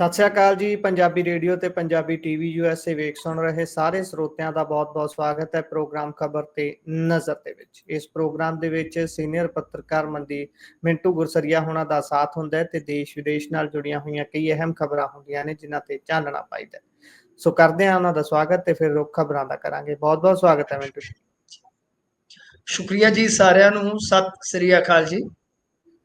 ਸਤਿ ਸ਼੍ਰੀ ਅਕਾਲ ਜੀ, ਪੰਜਾਬੀ ਰੇਡੀਓ ਤੇ ਪੰਜਾਬੀ ਟੀਵੀ ਯੂਐਸਏ ਵੇਖ ਸੁਣ ਰਹੇ ਸਾਰੇ ਸਰੋਤਿਆਂ ਦਾ ਬਹੁਤ-ਬਹੁਤ ਸਵਾਗਤ ਹੈ ਪ੍ਰੋਗਰਾਮ ਖਬਰ ਤੇ ਨਜ਼ਰ ਦੇ ਵਿੱਚ। ਇਸ ਪ੍ਰੋਗਰਾਮ ਦੇ ਵਿੱਚ ਸੀਨੀਅਰ ਪੱਤਰਕਾਰ ਮੰਦੀ ਮਿੰਟੂ ਗੁਰਸਰੀਆ ਹੋਣਾ ਦਾ ਸਾਥ ਹੁੰਦਾ ਹੈ ਤੇ ਦੇਸ਼ ਵਿਦੇਸ਼ ਨਾਲ ਜੁੜੀਆਂ ਹੋਈਆਂ ਕਈ ਅਹਿਮ ਖਬਰਾਂ ਹੁੰਦੀਆਂ ਨੇ ਜਿਨ੍ਹਾਂ ਤੇ ਚਾਨਣਾ ਪਾਈਦਾ ਹੈ। ਸੋ ਕਰਦੇ ਹਾਂ ਉਹਨਾਂ ਦਾ ਸਵਾਗਤ ਤੇ ਫਿਰ ਰੁੱਖ ਖਬਰਾਂ ਦਾ ਕਰਾਂਗੇ। ਬਹੁਤ-ਬਹੁਤ ਸਵਾਗਤ ਹੈ ਮਿੰਟੂ ਸ਼ੁਕਰੀਆ ਜੀ ਸਾਰਿਆਂ ਨੂੰ। ਸਤਿ ਸ੍ਰੀ ਅਕਾਲ ਜੀ।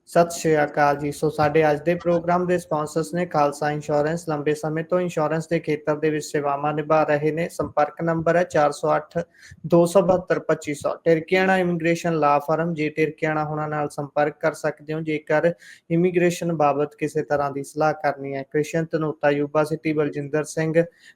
ਸਤਿ ਸ਼੍ਰੀ ਅਕਾਲ ਜੀ। ਸੋ ਸਾਡੇ ਅੱਜ ਦੇ ਪ੍ਰੋਗਰਾਮ ਦੇ ਸਪਾਂਸਰਸ ਨੇ ਖਾਲਸਾ ਇੰਸ਼ੋਰੈਂਸ ਲੰਬੇ ਸਮੇਂ ਤੋਂ ਇੰਸ਼ੋਰੈਂਸ ਦੇ ਖੇਤਰ ਦੇ ਵਿੱਚ ਸੇਵਾਵਾਂ ਨਿਭਾ ਰਹੇ ਨੇ। ਸੰਪਰਕ ਨੰਬਰ ਹੈ 408 272 2500 ਟਿਰਕੀਆਣਾ ਇਮੀਗ੍ਰੇਸ਼ਨ ਲਾ ਫਰਮ ਜੇ ਟਿਰਕਿਆਣਾ ਹੋਣਾ ਨਾਲ ਸੰਪਰਕ ਕਰ ਸਕਦੇ ਹੋ, ਜੇਕਰ ਇਮੀਗ੍ਰੇਸ਼ਨ ਬਾਬਤ ਕਿਸੇ ਤਰ੍ਹਾਂ ਦੀ ਸਲਾਹ ਕਰਨੀ ਹੈ। Krishan Tanota Yuba City, Baljinder Singh,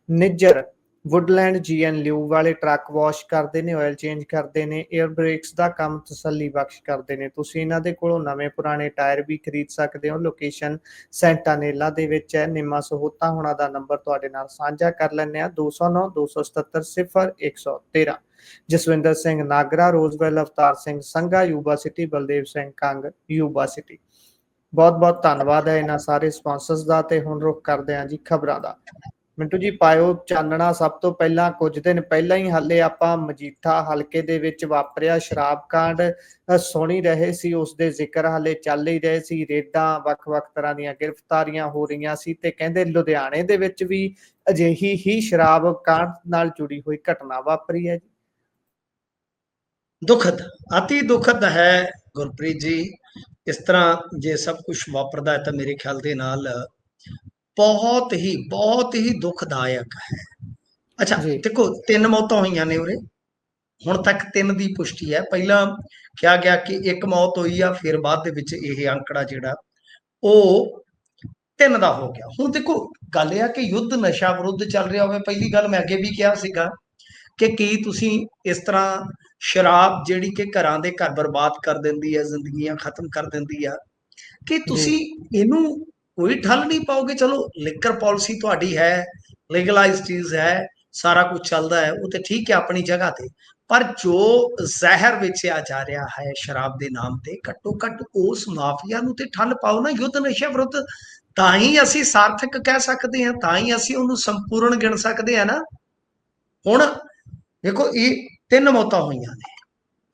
Nijjar Woodland GN ਲਿਊ ਵਾਲੇ ਟਰੱਕ ਵਾਸ਼ ਕਰਦੇ ਨੇ ਆਇਲ ਚੇਂਜ ਕਰਦੇ ਨੇ 에ਅਰ ਬ੍ਰੇਕਸ ਦਾ ਕੰਮ ਤਸੱਲੀ ਬਖਸ਼ ਕਰਦੇ ਨੇ। ਤੁਸੀਂ ਇਹਨਾਂ ਦੇ ਕੋਲੋਂ ਨਵੇਂ ਪੁਰਾਣੇ ਟਾਇਰ ਵੀ ਖਰੀਦ ਸਕਦੇ ਹੋ। ਲੋਕੇਸ਼ਨ ਸੈਂਟਾਨੇਲਾ ਦੇ ਵਿੱਚ ਹੈ। ਨਿੰਮਾ ਸਹੋਤਾ ਹੋਣਾ ਦਾ ਨੰਬਰ ਤੁਹਾਡੇ ਨਾਲ ਸਾਂਝਾ ਕਰ ਲੈਂਦੇ ਆ 209 277 0113 Jaswinder Singh Nagra, Roseville Avtar Singh Sangha, Yuba City, Baldev Singh Kang, Yuba City. ਬਹੁਤ ਬਹੁਤ ਧੰਨਵਾਦ ਹੈ ਇਹਨਾਂ ਸਾਰੇ ਸਪਾਂਸਰਸ ਦਾ ਤੇ ਹੁਣ ਰੁਕ ਕਰਦੇ ਹਾਂ ਜੀ ਖਬਰਾਂ ਦਾ। ਮਿੰਟੂ ਜੀ ਪਾਇਓ ਚਾਨਣਾ ਸਭ ਤੋਂ ਪਹਿਲਾਂ ਕੁਝ ਦਿਨ ਪਹਿਲਾਂ ਹੀ ਹੱਲੇ ਆਪਾਂ ਮਜੀਠਾ ਹਲਕੇ ਦੇ ਵਿੱਚ ਵਾਪਰਿਆ ਸ਼ਰਾਬ ਕਾਂਡ ਅ, ਸੁਣੀ ਰਹੇ ਸੀ ਉਸ ਦੇ ਜ਼ਿਕਰ ਹੱਲੇ ਚੱਲ ਹੀ ਰਹੇ ਸੀ ਰੇਡਾਂ ਵੱਖ-ਵੱਖ ਤਰ੍ਹਾਂ ਦੀਆਂ ਗ੍ਰਿਫਤਾਰੀਆਂ ਹੋ ਰਹੀਆਂ ਸੀ ਤੇ ਕਹਿੰਦੇ ਲੁਧਿਆਣੇ ਦੇ ਵਿੱਚ ਵੀ ਅਜਿਹੀ ਹੀ ਸ਼ਰਾਬ ਕਾਂਡ ਨਾਲ ਜੁੜੀ ਹੋਈ ਘਟਨਾ ਵਾਪਰੀ ਹੈ ਜੀ। ਦੁਖਦ ਅਤੀ ਦੁਖਦ ਹੈ ਗੁਰਪ੍ਰੀਤ ਜੀ। ਇਸ ਤਰ੍ਹਾਂ ਜੇ ਸਭ ਕੁਝ ਵਾਪਰਦਾ ਹੈ ਤਾਂ ਮੇਰੇ ਖਿਆਲ ਦੇ ਨਾਲ ਬਹੁਤ ਹੀ ਬਹੁਤ ਹੀ ਦੁਖਦਾਇਕ ਹੈ। ਅੱਛਾ। ਦੇਖੋ ਤਿੰਨ ਮੌਤਾਂ ਹੋਈਆਂ ਨੇ ਉਰੇ। ਹੁਣ ਤੱਕ ਤਿੰਨ ਦੀ ਪੁਸ਼ਟੀ ਹੈ। ਪਹਿਲਾਂ ਕਿਹਾ ਗਿਆ ਕਿ ਇੱਕ ਮੌਤ ਹੋਈ ਆ ਫਿਰ ਬਾਅਦ ਦੇ ਵਿੱਚ ਇਹ ਅੰਕੜਾ ਜਿਹੜਾ ਉਹ ਤਿੰਨ ਦਾ ਹੋ ਗਿਆ। ਹੁਣ ਦੇਖੋ ਗੱਲ ਇਹ ਆ ਕਿ ਯੁੱਧ ਨਸ਼ਾ ਵਿਰੁੱਧ ਚੱਲ ਰਿਹਾ ਹੋਵੇ ਪਹਿਲੀ ਗੱਲ ਮੈਂ ਅੱਗੇ ਵੀ ਕਿਹਾ ਸੀਗਾ ਕਿ ਕੀ ਤੁਸੀਂ ਇਸ ਤਰ੍ਹਾਂ ਸ਼ਰਾਬ ਜਿਹੜੀ ਕਿ ਘਰਾਂ ਦੇ ਘਰ ਬਰਬਾਦ ਕਰ ਦਿੰਦੀ ਹੈ ਜ਼ਿੰਦਗੀਆਂ ਖਤਮ ਕਰ ਦਿੰਦੀ ਆ ਕਿ ਤੁਸੀਂ ਇਹਨੂੰ ਕੋਈ ਠੱਲ ਨਹੀਂ ਪਾਓਗੇ? ਚਲੋ ਲਿਕਰ ਪਾਲਿਸੀ ਤੁਹਾਡੀ ਹੈ ਲੀਗਲਾਈਜ਼ ਚੀਜ਼ ਹੈ, ਸਾਰਾ ਕੁਝ ਚੱਲਦਾ ਹੈ, ਉਹ ਤੇ ਠੀਕ ਹੈ ਆਪਣੀ ਜਗ੍ਹਾ ਤੇ। ਪਰ ਜੋ ਜ਼ਹਿਰ ਵੇਚਿਆ ਜਾ ਰਿਹਾ ਹੈ ਸ਼ਰਾਬ ਦੇ ਨਾਮ ਤੇ ਘੱਟੋ ਘੱਟ ਉਸ ਮਾਫੀਆ ਨੂੰ ਤੇ ਠੱਲ ਪਾਓ ਨਾ, ਯੁੱਧ ਨਸ਼ੇ ਵਿਰੁੱਧ। ਤਾਂ ਹੀ ਅਸੀਂ ਸਾਰਥਕ ਕਹਿ ਸਕਦੇ ਹਾਂ, ਤਾਂ ਹੀ ਅਸੀਂ ਉਹਨੂੰ ਸੰਪੂਰਨ ਗਿਣ ਸਕਦੇ ਹਾਂ ਨਾ। ਹੁਣ ਦੇਖੋ, ਇਹ ਤਿੰਨ ਮੌਤਾਂ ਹੋਈਆਂ ਨੇ।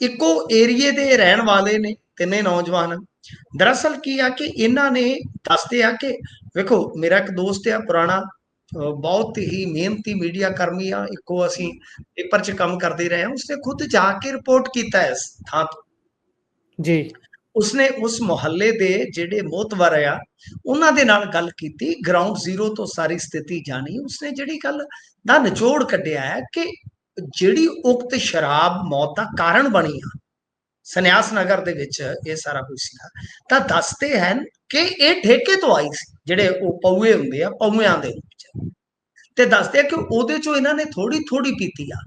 ਇੱਕੋ ਏਰੀਏ ਦੇ ਰਹਿਣ ਵਾਲੇ ਨੇ ਤਿੰਨੇ ਨੌਜਵਾਨ। ਦਰਅਸਲ ਕੀ ਆ ਕਿ ਇਹਨਾਂ ਨੇ ਦੱਸਦੇ ਆ ਕਿ ਵੇਖੋ ਮੇਰਾ ਇੱਕ ਦੋਸਤ ਆ ਪੁਰਾਣਾ ਬਹੁਤ ਹੀ ਮਿਹਨਤੀ ਮੀਡੀਆ ਕਰਮੀ ਆ ਇੱਕੋ ਅਸੀਂ ਪੇਪਰ 'ਚ ਕੰਮ ਕਰਦੇ ਰਹੇ ਹਾਂ ਉਸਨੇ ਖੁਦ ਜਾ ਕੇ ਰਿਪੋਰਟ ਕੀਤਾ ਹੈ ਇਸ ਥਾਂ ਤੋਂ। ਜੀ। ਉਸਨੇ ਉਸ ਮੁਹੱਲੇ ਦੇ ਜਿਹੜੇ ਮੋਤਵਰ ਆ ਉਹਨਾਂ ਦੇ ਨਾਲ ਗੱਲ ਕੀਤੀ ਗਰਾਊਂਡ ਜ਼ੀਰੋ ਤੋਂ ਸਾਰੀ ਸਥਿਤੀ ਜਾਣੀ। ਉਸਨੇ ਜਿਹੜੀ ਗੱਲ ਦਾ ਨਿਚੋੜ ਕੱਢਿਆ ਹੈ ਕਿ ਜਿਹੜੀ ਉਕਤ ਸ਼ਰਾਬ ਮੌਤ ਦਾ ਕਾਰਨ ਬਣੀ ਆ ਸੰਨਿਆਸ ਨਗਰ ਦੇ ਵਿੱਚ ਇਹ ਸਾਰਾ ਕੁਝ ਸੀਗਾ। ਤਾਂ ਦੱਸਦੇ ਹਨ ਕਿ ਇਹ ਠੇਕੇ ਤੋਂ ਆਈ ਸੀ, ਜਿਹੜੇ ਉਹ ਪਊਏ ਹੁੰਦੇ ਆ, ਪਊਆਂ ਦੇ ਰੂਪ ਤੇ ਦੱਸਦੇ ਆ ਕਿ ਉਹਦੇ ਚੋਂ ਇਹਨਾਂ ਨੇ ਥੋੜੀ ਥੋੜੀ ਪੀਤੀ ਆ।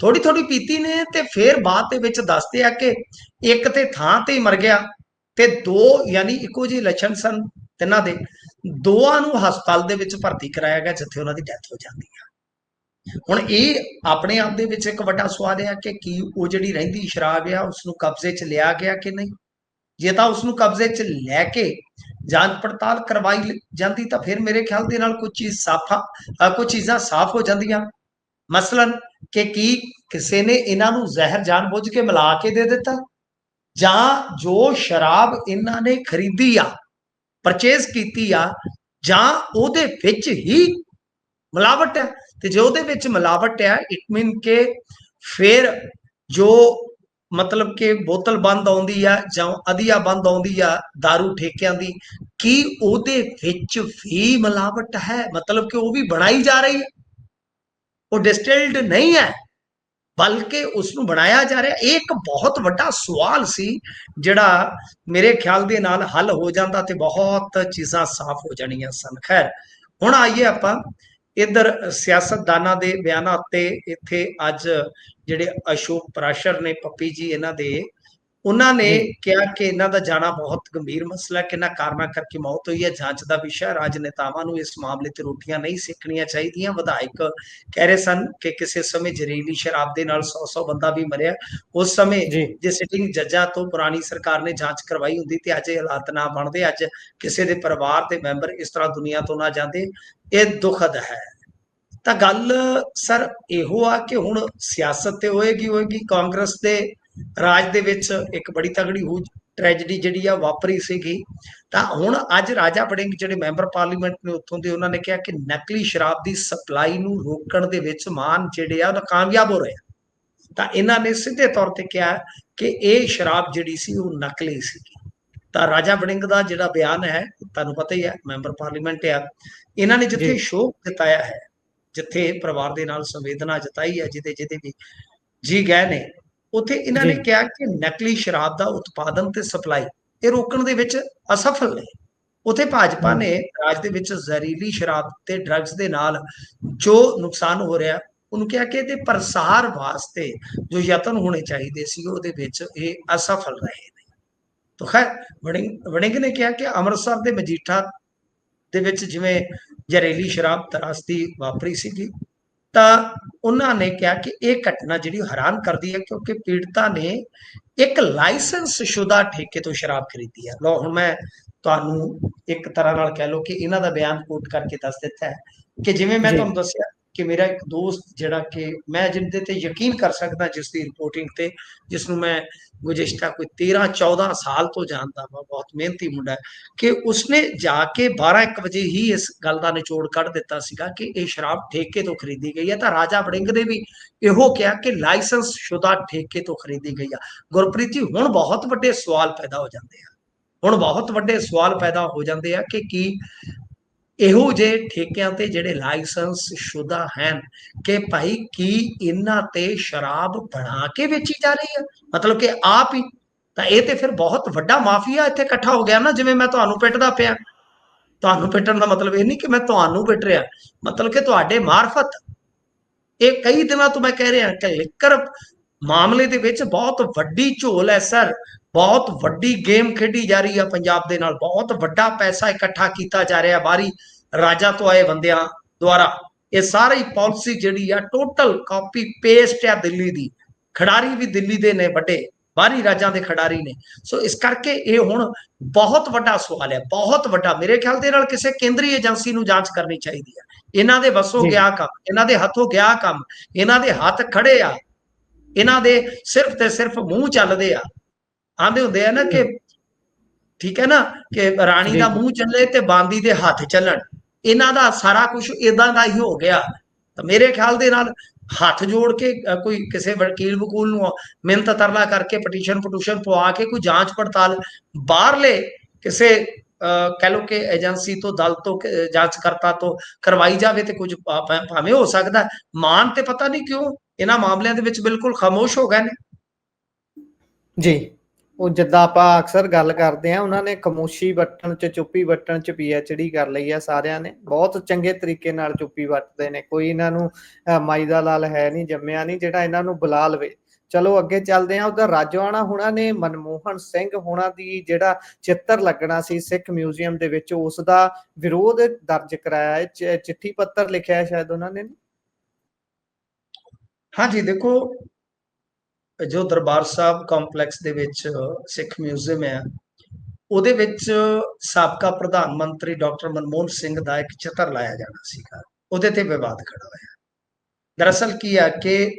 ਥੋੜੀ ਥੋੜੀ ਪੀਤੀ ਨੇ ਤੇ ਫਿਰ ਬਾਅਦ ਦੇ ਵਿੱਚ ਦੱਸਦੇ ਆ ਕਿ ਇੱਕ ਤੇ ਥਾਂ ਤੇ ਹੀ ਮਰ ਗਿਆ ਤੇ ਦੋ ਯਾਨੀ ਇੱਕੋ ਜਿਹੇ ਲੱਛਣ ਸਨ ਤਿੰਨਾਂ ਦੇ। ਦੋਆਂ ਨੂੰ ਹਸਪਤਾਲ ਦੇ ਵਿੱਚ ਭਰਤੀ ਕਰਾਇਆ ਗਿਆ, ਜਿੱਥੇ ਉਹਨਾਂ ਦੀ ਡੈਥ ਹੋ ਜਾਂਦੀ ਆ। ਹੁਣ ਇਹ ਆਪਣੇ ਆਪ ਦੇ ਵਿੱਚ ਇੱਕ ਵੱਡਾ ਸਵਾਲ ਹੈ ਕਿ ਕੀ ਉਹ ਜਿਹੜੀ ਰਹਿੰਦੀ ਸ਼ਰਾਬ ਆ ਉਸ ਨੂੰ ਕਬਜ਼ੇ 'ਚ ਲਿਆ ਗਿਆ ਕਿ ਨਹੀਂ? ਜੇ ਤਾਂ ਉਸ ਨੂੰ ਕਬਜ਼ੇ 'ਚ ਲੈ ਕੇ ਜਾਂਚ ਪੜਤਾਲ ਕਰਵਾਈ ਜਾਂਦੀ ਤਾਂ ਫਿਰ ਮੇਰੇ ਖਿਆਲ ਦੇ ਨਾਲ ਕੁਝ ਚੀਜ਼ ਸਾਫਾ ਕੁਝ ਚੀਜ਼ਾਂ ਸਾਫ਼ ਹੋ ਜਾਂਦੀਆਂ। ਮਸਲਨ ਕਿ ਕੀ ਕਿਸੇ ਨੇ ਇਹਨਾਂ ਨੂੰ ਜ਼ਹਿਰ ਜਾਣਬੁੱਝ ਕੇ ਮਿਲਾ ਕੇ ਦੇ ਦਿੱਤਾ? ਜਾਂ ਜੋ ਸ਼ਰਾਬ ਇਹਨਾਂ ਨੇ ਖਰੀਦੀ ਆ, ਪਰਚੇਸ ਕੀਤੀ ਆ, ਜਾਂ ਉਹਦੇ ਵਿੱਚ ਹੀ ਮਿਲਾਵਟ ਹੈ ਤੇ ਜੇ ਉਹਦੇ ਵਿੱਚ ਮਿਲਾਵਟ ਹੈ ਇਟ ਮੀਨ ਕਿ ਫਿਰ ਜੋ ਮਤਲਬ ਕਿ ਬੋਤਲ ਬੰਦ ਆਉਂਦੀ ਆ ਜਾਂ ਅਧੀਆ ਬੰਦ ਆਉਂਦੀ ਆ दारू ਠੇਕਿਆਂ ਦੀ, ਕੀ ਉਹਦੇ ਵਿੱਚ ਵੀ ਮਿਲਾਵਟ ਹੈ? ਮਤਲਬ ਕਿ ਉਹ ਵੀ ਬਣਾਈ ਜਾ ਰਹੀ ਹੈ? ਉਹ ਡਿਸਟਿਲਡ ਨਹੀਂ ਹੈ, ਬਲਕਿ ਉਸ ਨੂੰ ਬਣਾਇਆ ਜਾ ਰਿਹਾ। ਇਹ ਇੱਕ ਬਹੁਤ ਵੱਡਾ ਸਵਾਲ ਸੀ, ਜਿਹੜਾ ਮੇਰੇ ਖਿਆਲ ਦੇ ਨਾਲ ਹੱਲ ਹੋ ਜਾਂਦਾ ਤੇ ਬਹੁਤ ਚੀਜ਼ਾਂ ਸਾਫ਼ ਹੋ ਜਾਣੀਆਂ ਸਨ। ਖੈਰ, ਹੁਣ ਆਈਏ ਆਪਾਂ ਇਧਰ ਸਿਆਸਤਦਾਨਾਂ ਦੇ ਬਿਆਨਾਂ ਉੱਤੇ ਇੱਥੇ ਅੱਜ ਜਿਹੜੇ ਅਸ਼ੋਕ ਪ੍ਰਾਸ਼ਰ ਨੇ ਪੱਪੀ ਜੀ, ਇਹਨਾਂ ਦੇ ਉਹਨਾਂ ਨੇ। ਕਿਹਾ ਕਿ ਇਹਨਾਂ ਦਾ ਜਾਣਾ ਬਹੁਤ ਗੰਭੀਰ ਮਸਲਾ ਹੈ ਕਿੰਨਾ ਕਾਰਨਾਂ ਕਰਕੇ ਮੌਤ ਹੋਈ ਹੈ ਜਾਂਚ ਦਾ ਵਿਸ਼ਾ। ਰਾਜਨੇਤਾਵਾਂ ਨੂੰ ਇਸ ਮਾਮਲੇ ਤੇ ਰੋਟੀਆਂ ਨਹੀਂ ਸੇਕਣੀਆਂ ਚਾਹੀਦੀਆਂ। ਵਿਧਾਇਕ ਕਹਿ ਰਹੇ ਸਨ ਕਿ ਕਿਸੇ ਸਮੇਂ ਜ਼ਹਿਰੀਲੀ ਸ਼ਰਾਬ ਦੇ ਨਾਲ 100-100 ਬੰਦਾ ਵੀ ਮਰਿਆ। ਉਸ ਸਮੇਂ ਜੀ। ਜੇ ਸਿਟਿੰਗ ਜੱਜਾਂ ਤੋਂ ਪੁਰਾਣੀ ਸਰਕਾਰ ਨੇ ਜਾਂਚ ਕਰਵਾਈ ਹੁੰਦੀ ਤੇ ਅੱਜ ਇਹ ਹਾਲਾਤ ਨਾ ਬਣਦੇ। ਅੱਜ ਕਿਸੇ ਦੇ ਪਰਿਵਾਰ ਦੇ ਮੈਂਬਰ ਇਸ ਤਰ੍ਹਾਂ ਦੁਨੀਆ ਤੋਂ ਨਾ ਜਾਂਦੇ। ਇਹ ਦੁਖਦ ਹੈ। ਤਾਂ ਗੱਲ ਸਰ ਇਹੋ ਆ ਕਿ ਹੁਣ ਸਿਆਸਤ ਤੇ ਹੋਏਗੀ ਹੋਏਗੀ। ਕਾਂਗਰਸ ਦੇ ਰਾਜ ਦੇ ਵਿੱਚ ਇੱਕ ਬੜੀ ਤਗੜੀ ਹੋ ਟ੍ਰੈਜੇਡੀ ਜਿਹੜੀ ਆ ਵਾਪਰੀ ਸੀਗੀ। ਤਾਂ ਹੁਣ ਅੱਜ ਰਾਜਾ ਵੜਿੰਗ ਜਿਹੜੇ ਮੈਂਬਰ ਪਾਰਲੀਮੈਂਟ ਨੇ ਉੱਥੋਂ ਦੇ ਉਹਨਾਂ ਨੇ ਕਿਹਾ ਕਿ ਨਕਲੀ ਸ਼ਰਾਬ ਦੀ ਸਪਲਾਈ ਨੂੰ ਰੋਕਣ ਦੇ ਵਿੱਚ ਮਾਨ ਜਿਹੜੇ ਆ ਉਹ ਕਾਮਯਾਬ ਹੋ ਰਹੇ ਆ। ਤਾਂ ਇਹਨਾਂ ਨੇ ਸਿੱਧੇ ਤੌਰ ਤੇ ਕਿਹਾ ਕਿ ਇਹ ਸ਼ਰਾਬ ਜਿਹੜੀ ਸੀ ਉਹ ਨਕਲੀ ਸੀ ਤਾਂ ਰਾਜਾ ਵੜਿੰਗ ਦਾ ਜਿਹੜਾ ਬਿਆਨ ਹੈ ਤੁਹਾਨੂੰ ਪਤਾ ਹੀ ਹੈ ਮੈਂਬਰ ਪਾਰਲੀਮੈਂਟ ਆ। ਇਹਨਾਂ ਨੇ ਜਿੱਥੇ। ਸ਼ੋਕ ਜਤਾਇਆ ਹੈ ਜਿੱਥੇ ਪਰਿਵਾਰ ਦੇ ਨਾਲ ਸੰਵੇਦਨਾ ਜਤਾਈ ਹੈ ਜਿਹਦੇ ਜਿਹਦੇ ਵੀ ਜੀ ਗਏ ਨੇ ਉੱਥੇ ਇਹਨਾਂ ਨੇ। ਕਿਹਾ ਕਿ ਨਕਲੀ ਸ਼ਰਾਬ ਦਾ ਉਤਪਾਦਨ ਤੇ ਸਪਲਾਈ ਇਹ ਰੋਕਣ ਦੇ ਵਿੱਚ ਅਸਫਲ ਨੇ ਉਥੇ ਭਾਜਪਾ। ਨੇ ਰਾਜ ਦੇ ਵਿੱਚ ਜ਼ਹਿਰੀਲੀ ਸ਼ਰਾਬ ਤੇ ਡਰੱਗਸ ਦੇ ਨਾਲ ਜੋ ਨੁਕਸਾਨ ਹੋ ਰਿਹਾ ਉਹਨੂੰ ਕਿਹਾ ਕਿ ਇਹਦੇ ਪ੍ਰਸਾਰ ਵਾਸਤੇ ਜੋ ਯਤਨ ਹੋਣੇ ਚਾਹੀਦੇ ਸੀ ਉਹਦੇ ਵਿੱਚ ਇਹ ਅਸਫਲ ਰਹੇ ਨੇ ਤਾਂ ਖੈਰ ਵੜਿੰਗ ਵੜਿੰਗ ਨੇ ਕਿਹਾ ਕਿ ਅੰਮ੍ਰਿਤਸਰ ਦੇ ਮਜੀਠਾ ਦੇ ਵਿੱਚ ਜਿਵੇਂ ਜ਼ਹਿਰੀਲੀ ਸ਼ਰਾਬ ਤਰਾਸਦੀ ਵਾਪਰੀ ਸੀਗੀ ਤਾਂ ਉਹਨਾਂ ਨੇ ਕਿਹਾ ਕਿ ਇਹ ਘਟਨਾ ਜਿਹੜੀ ਹੈਰਾਨ ਕਰਦੀ ਹੈ ਕਿਉਂਕਿ ਪੀੜਤਾ ਨੇ ਇੱਕ ਲਾਇਸੈਂਸ ਸ਼ੁਦਾ ਠੇਕੇ ਤੋਂ ਸ਼ਰਾਬ ਖਰੀਦੀ ਹੈ ਲੋ ਹੁਣ ਮੈਂ ਤੁਹਾਨੂੰ ਇੱਕ ਤਰ੍ਹਾਂ ਨਾਲ ਕਹਿ ਲਓ ਕਿ ਇਹਨਾਂ ਦਾ ਬਿਆਨ ਕੋਟ ਕਰਕੇ ਦੱਸ ਦਿੱਤਾ ਹੈ ਕਿ ਜਿਵੇਂ ਮੈਂ। ਤੁਹਾਨੂੰ ਦੱਸਿਆ ਕਿ ਮੇਰਾ ਇੱਕ ਦੋਸਤ ਜਿਹੜਾ ਕਿ ਮੈਂ ਜਿੰਦੇ ਤੇ ਯਕੀਨ ਕਰ ਸਕਦਾ ਜਿਸ ਦੀ ਰਿਪੋਰਟਿੰਗ ਤੇ ਜਿਸ ਨੂੰ ਮੈਂ ਗੁਜ਼ਿਸ਼ਤਾ ਕੋਈ 13 14 ਸਾਲ ਤੋਂ ਜਾਣਦਾ ਵਾ, ਬਹੁਤ ਮਿਹਨਤੀ ਮੁੰਡਾ ਹੈ, ਕਿ ਉਸਨੇ ਜਾ ਕੇ 12 1 ਵਜੇ ਹੀ ਇਸ ਗੱਲ ਦਾ ਨਿਚੋੜ ਕੱਢ ਦਿੱਤਾ ਸੀਗਾ ਕਿ ਇਹ ਸ਼ਰਾਬ ਠੇਕੇ ਤੋਂ ਖਰੀਦੀ ਗਈ ਹੈ, ਤਾਂ ਰਾਜਾ ਵੜਿੰਗ ਨੇ ਵੀ ਇਹੋ ਕਿਹਾ ਕਿ ਲਾਇਸੈਂਸ ਸ਼ੁਦਾ ਠੇਕੇ ਤੋਂ ਖਰੀਦੀ ਗਈ ਆ। ਗੁਰਪ੍ਰੀਤ ਜੀ, ਹੁਣ ਬਹੁਤ ਵੱਡੇ ਸਵਾਲ ਪੈਦਾ ਹੋ ਜਾਂਦੇ ਆ। ਹੁਣ ਬਹੁਤ ਵੱਡੇ ਸਵਾਲ ਪੈਦਾ ਹੋ ਜਾਂਦੇ ਆ ਕਿ ਕੀ ਇਹੋ ਜਿਹੇ ਠੇਕਿਆਂ ਤੇ ਜਿਹੜੇ ਲਾਇਸੈਂਸ ਸ਼ੁਦਾ ਹਨ ਕਿ ਭਾਈ ਕੀ ਇਹਨਾਂ ਤੇ ਸ਼ਰਾਬ ਬਣਾ ਕੇ ਵੇਚੀ ਜਾ ਰਹੀ ਹੈ? ਮਤਲਬ ਕਿ ਆਪ ਹੀ। ਤਾਂ ਇਹ ਤੇ ਫਿਰ ਬਹੁਤ ਵੱਡਾ ਮਾਫੀਆ ਇੱਥੇ ਇਕੱਠਾ ਹੋ ਗਿਆ ਨਾ, ਜਿਵੇਂ ਮੈਂ ਤੁਹਾਨੂੰ ਪਿੱਟਦਾ ਪਿਆ। ਤੁਹਾਨੂੰ ਪਿੱਟਣ ਦਾ ਮਤਲਬ ਇਹ ਨਹੀਂ ਕਿ ਮੈਂ ਤੁਹਾਨੂੰ ਪਿੱਟ ਰਿਹਾ। ਮਤਲਬ ਕਿ ਤੁਹਾਡੇ ਮਾਰਫਤ। ਇਹ ਕਈ ਦਿਨਾਂ ਤੋਂ ਮੈਂ ਕਹਿ ਰਿਹਾ ਕਿ ਲਿਕਰ ਮਾਮਲੇ ਦੇ ਵਿੱਚ ਬਹੁਤ ਵੱਡੀ ਝੋਲ ਹੈ, ਸਰ। ਬਹੁਤ ਵੱਡੀ ਗੇਮ ਖੇਡੀ ਜਾ ਰਹੀ ਹੈ ਪੰਜਾਬ ਦੇ ਨਾਲ। ਬਹੁਤ ਵੱਡਾ ਪੈਸਾ ਇਕੱਠਾ ਕੀਤਾ ਜਾ ਰਿਹਾ ਬਾਹਰੀ ਰਾਜਾਂ ਤੋਂ ਆਏ ਬੰਦਿਆਂ ਦੁਆਰਾ। ਇਹ ਸਾਰੀ ਪਾਲਿਸੀ ਜਿਹੜੀ ਆ ਟੋਟਲ ਕਾਪੀ ਪੇਸਟ ਆ ਦਿੱਲੀ ਦੀ। ਖਿਡਾਰੀ ਵੀ ਦਿੱਲੀ ਦੇ ਨੇ ਵੱਡੇ ਬਾਹਰੀ ਰਾਜਾਂ ਦੇ ਖਿਡਾਰੀ ਨੇ। ਸੋ ਇਸ ਕਰਕੇ ਇਹ ਹੁਣ ਬਹੁਤ ਵੱਡਾ ਸਵਾਲ ਹੈ ਬਹੁਤ ਵੱਡਾ। ਮੇਰੇ ਖਿਆਲ ਦੇ ਨਾਲ ਕਿਸੇ ਕੇਂਦਰੀ ਏਜੰਸੀ ਨੂੰ ਜਾਂਚ ਕਰਨੀ ਚਾਹੀਦੀ ਹੈ। ਇਹਨਾਂ ਦੇ ਵੱਸੋਂ। ਗਿਆ ਕੰਮ ਇਹਨਾਂ ਦੇ ਹੱਥੋਂ ਗਿਆ ਕੰਮ ਇਹਨਾਂ ਦੇ ਹੱਥ ਖੜੇ ਆ। ਇਹਨਾਂ ਦੇ ਸਿਰਫ ਤੇ ਸਿਰਫ ਮੂੰਹ ਚੱਲਦੇ ਆ। ਆਂਦੇ ਹੁੰਦੇ ਆ ਨਾ ਕਿ ਠੀਕ ਹੈ ਨਾ ਕਿ ਰਾਣੀ। ਦਾ ਮੂੰਹ ਚੱਲੇ ਤੇ ਬਾਂਦੀ ਦੇ ਹੱਥ ਚੱਲਣ ਇਹਨਾਂ ਦਾ ਸਾਰਾ ਕੁਝ ਇਦਾਂ ਦਾ ਹੀ ਹੋ ਗਿਆ ਤਾਂ ਮੇਰੇ ਖਿਆਲ ਦੇ ਨਾਲ ਹੱਥ ਜੋੜ ਕੇ ਕੋਈ ਕਿਸੇ ਵਕੀਲ ਵਕੂਲ ਨੂੰ ਮਿਹਨਤ ਤਰਲਾ ਕਰਕੇ ਪਟੀਸ਼ਨ ਪਟੂਸ਼ਨ ਪਵਾ ਕੇ ਕੋਈ ਜਾਂਚ ਪੜਤਾਲ ਬਾਹਰਲੇ ਕਿਸੇ ਕਹਿ ਲਓ ਕਿ ਏਜੰਸੀ ਤੋਂ ਦਲ ਤੋਂ ਕ- ਜਾਂਚਕਰਤਾ ਤੋਂ ਕਰਵਾਈ ਜਾਵੇ ਤੇ ਕੁਝ ਭਾਵੇਂ ਹੋ ਸਕਦਾ। ਮਾਨ ਤੇ ਪਤਾ ਨਹੀਂ ਕਿਉਂ ਇਹਨਾਂ ਮਾਮਲਿਆਂ ਦੇ ਵਿੱਚ ਬਿਲਕੁਲ ਖਾਮੋਸ਼ ਹੋ ਗਏ ਨੇ ਜੀ ਉਹ ਜਿੱਦਾਂ ਆਪਾਂ ਅਕਸਰ ਗੱਲ ਕਰਦੇ ਆ ਉਹਨਾਂ ਨੇ ਖਮੋਸ਼ੀ ਵੱਟਣ ਚ, ਚੁੱਪੀ ਵੱਟਣ ਚ ਪੀਐਚਡੀ ਕਰ ਲਈ ਆ ਸਾਰਿਆਂ ਨੇ। ਬਹੁਤ ਚੰਗੇ ਤਰੀਕੇ ਨਾਲ ਚੁੱਪੀ ਵੱਟਦੇ ਨੇ। ਕੋਈ ਇਹਨਾਂ ਨੂੰ ਮਾਈ ਦਾ ਲਾਲ ਹੈ ਨਹੀਂ, ਜੰਮਿਆ ਨਹੀਂ, ਜਿਹੜਾ ਇਹਨਾਂ ਨੂੰ ਬੁਲਾ ਲਵੇ। ਚਲੋ, ਅੱਗੇ ਚੱਲਦੇ ਆ ਉਧਰ ਰਾਜਵਾਣਾ ਹੁਣਾਂ ਨੇ ਮਨਮੋਹਨ ਸਿੰਘ ਹੁਣਾਂ ਦੀ ਜਿਹੜਾ ਚਿੱਤਰ ਲੱਗਣਾ ਸੀ ਸਿੱਖ ਮਿਊਜ਼ੀਅਮ ਦੇ ਵਿੱਚ ਉਸ ਦਾ ਵਿਰੋਧ ਦਰਜ ਕਰਾਇਆ। ਹੈ ਚਿੱਠੀ ਪੱਤਰ ਲਿਖਿਆ ਸ਼ਾਇਦ ਉਹਨਾਂ ਨੇ? ਹਾਂਜੀ, ਦੇਖੋ ਜੋ ਦਰਬਾਰ ਸਾਹਿਬ ਕੰਪਲੈਕਸ ਦੇ ਵਿੱਚ ਸਿੱਖ ਮਿਊਜ਼ੀਅਮ ਹੈ, ਉਹਦੇ ਵਿੱਚ ਸਾਬਕਾ ਪ੍ਰਧਾਨ ਮੰਤਰੀ ਡਾਕਟਰ ਮਨਮੋਹਨ ਸਿੰਘ ਦਾ ਇੱਕ ਚਿੱਤਰ ਲਾਇਆ ਜਾਣਾ ਸੀਗਾ। ਉਹਦੇ ਤੇ ਵਿਵਾਦ ਖੜਾ ਹੋਇਆ। ਦਰਅਸਲ ਕੀ ਆ ਕਿ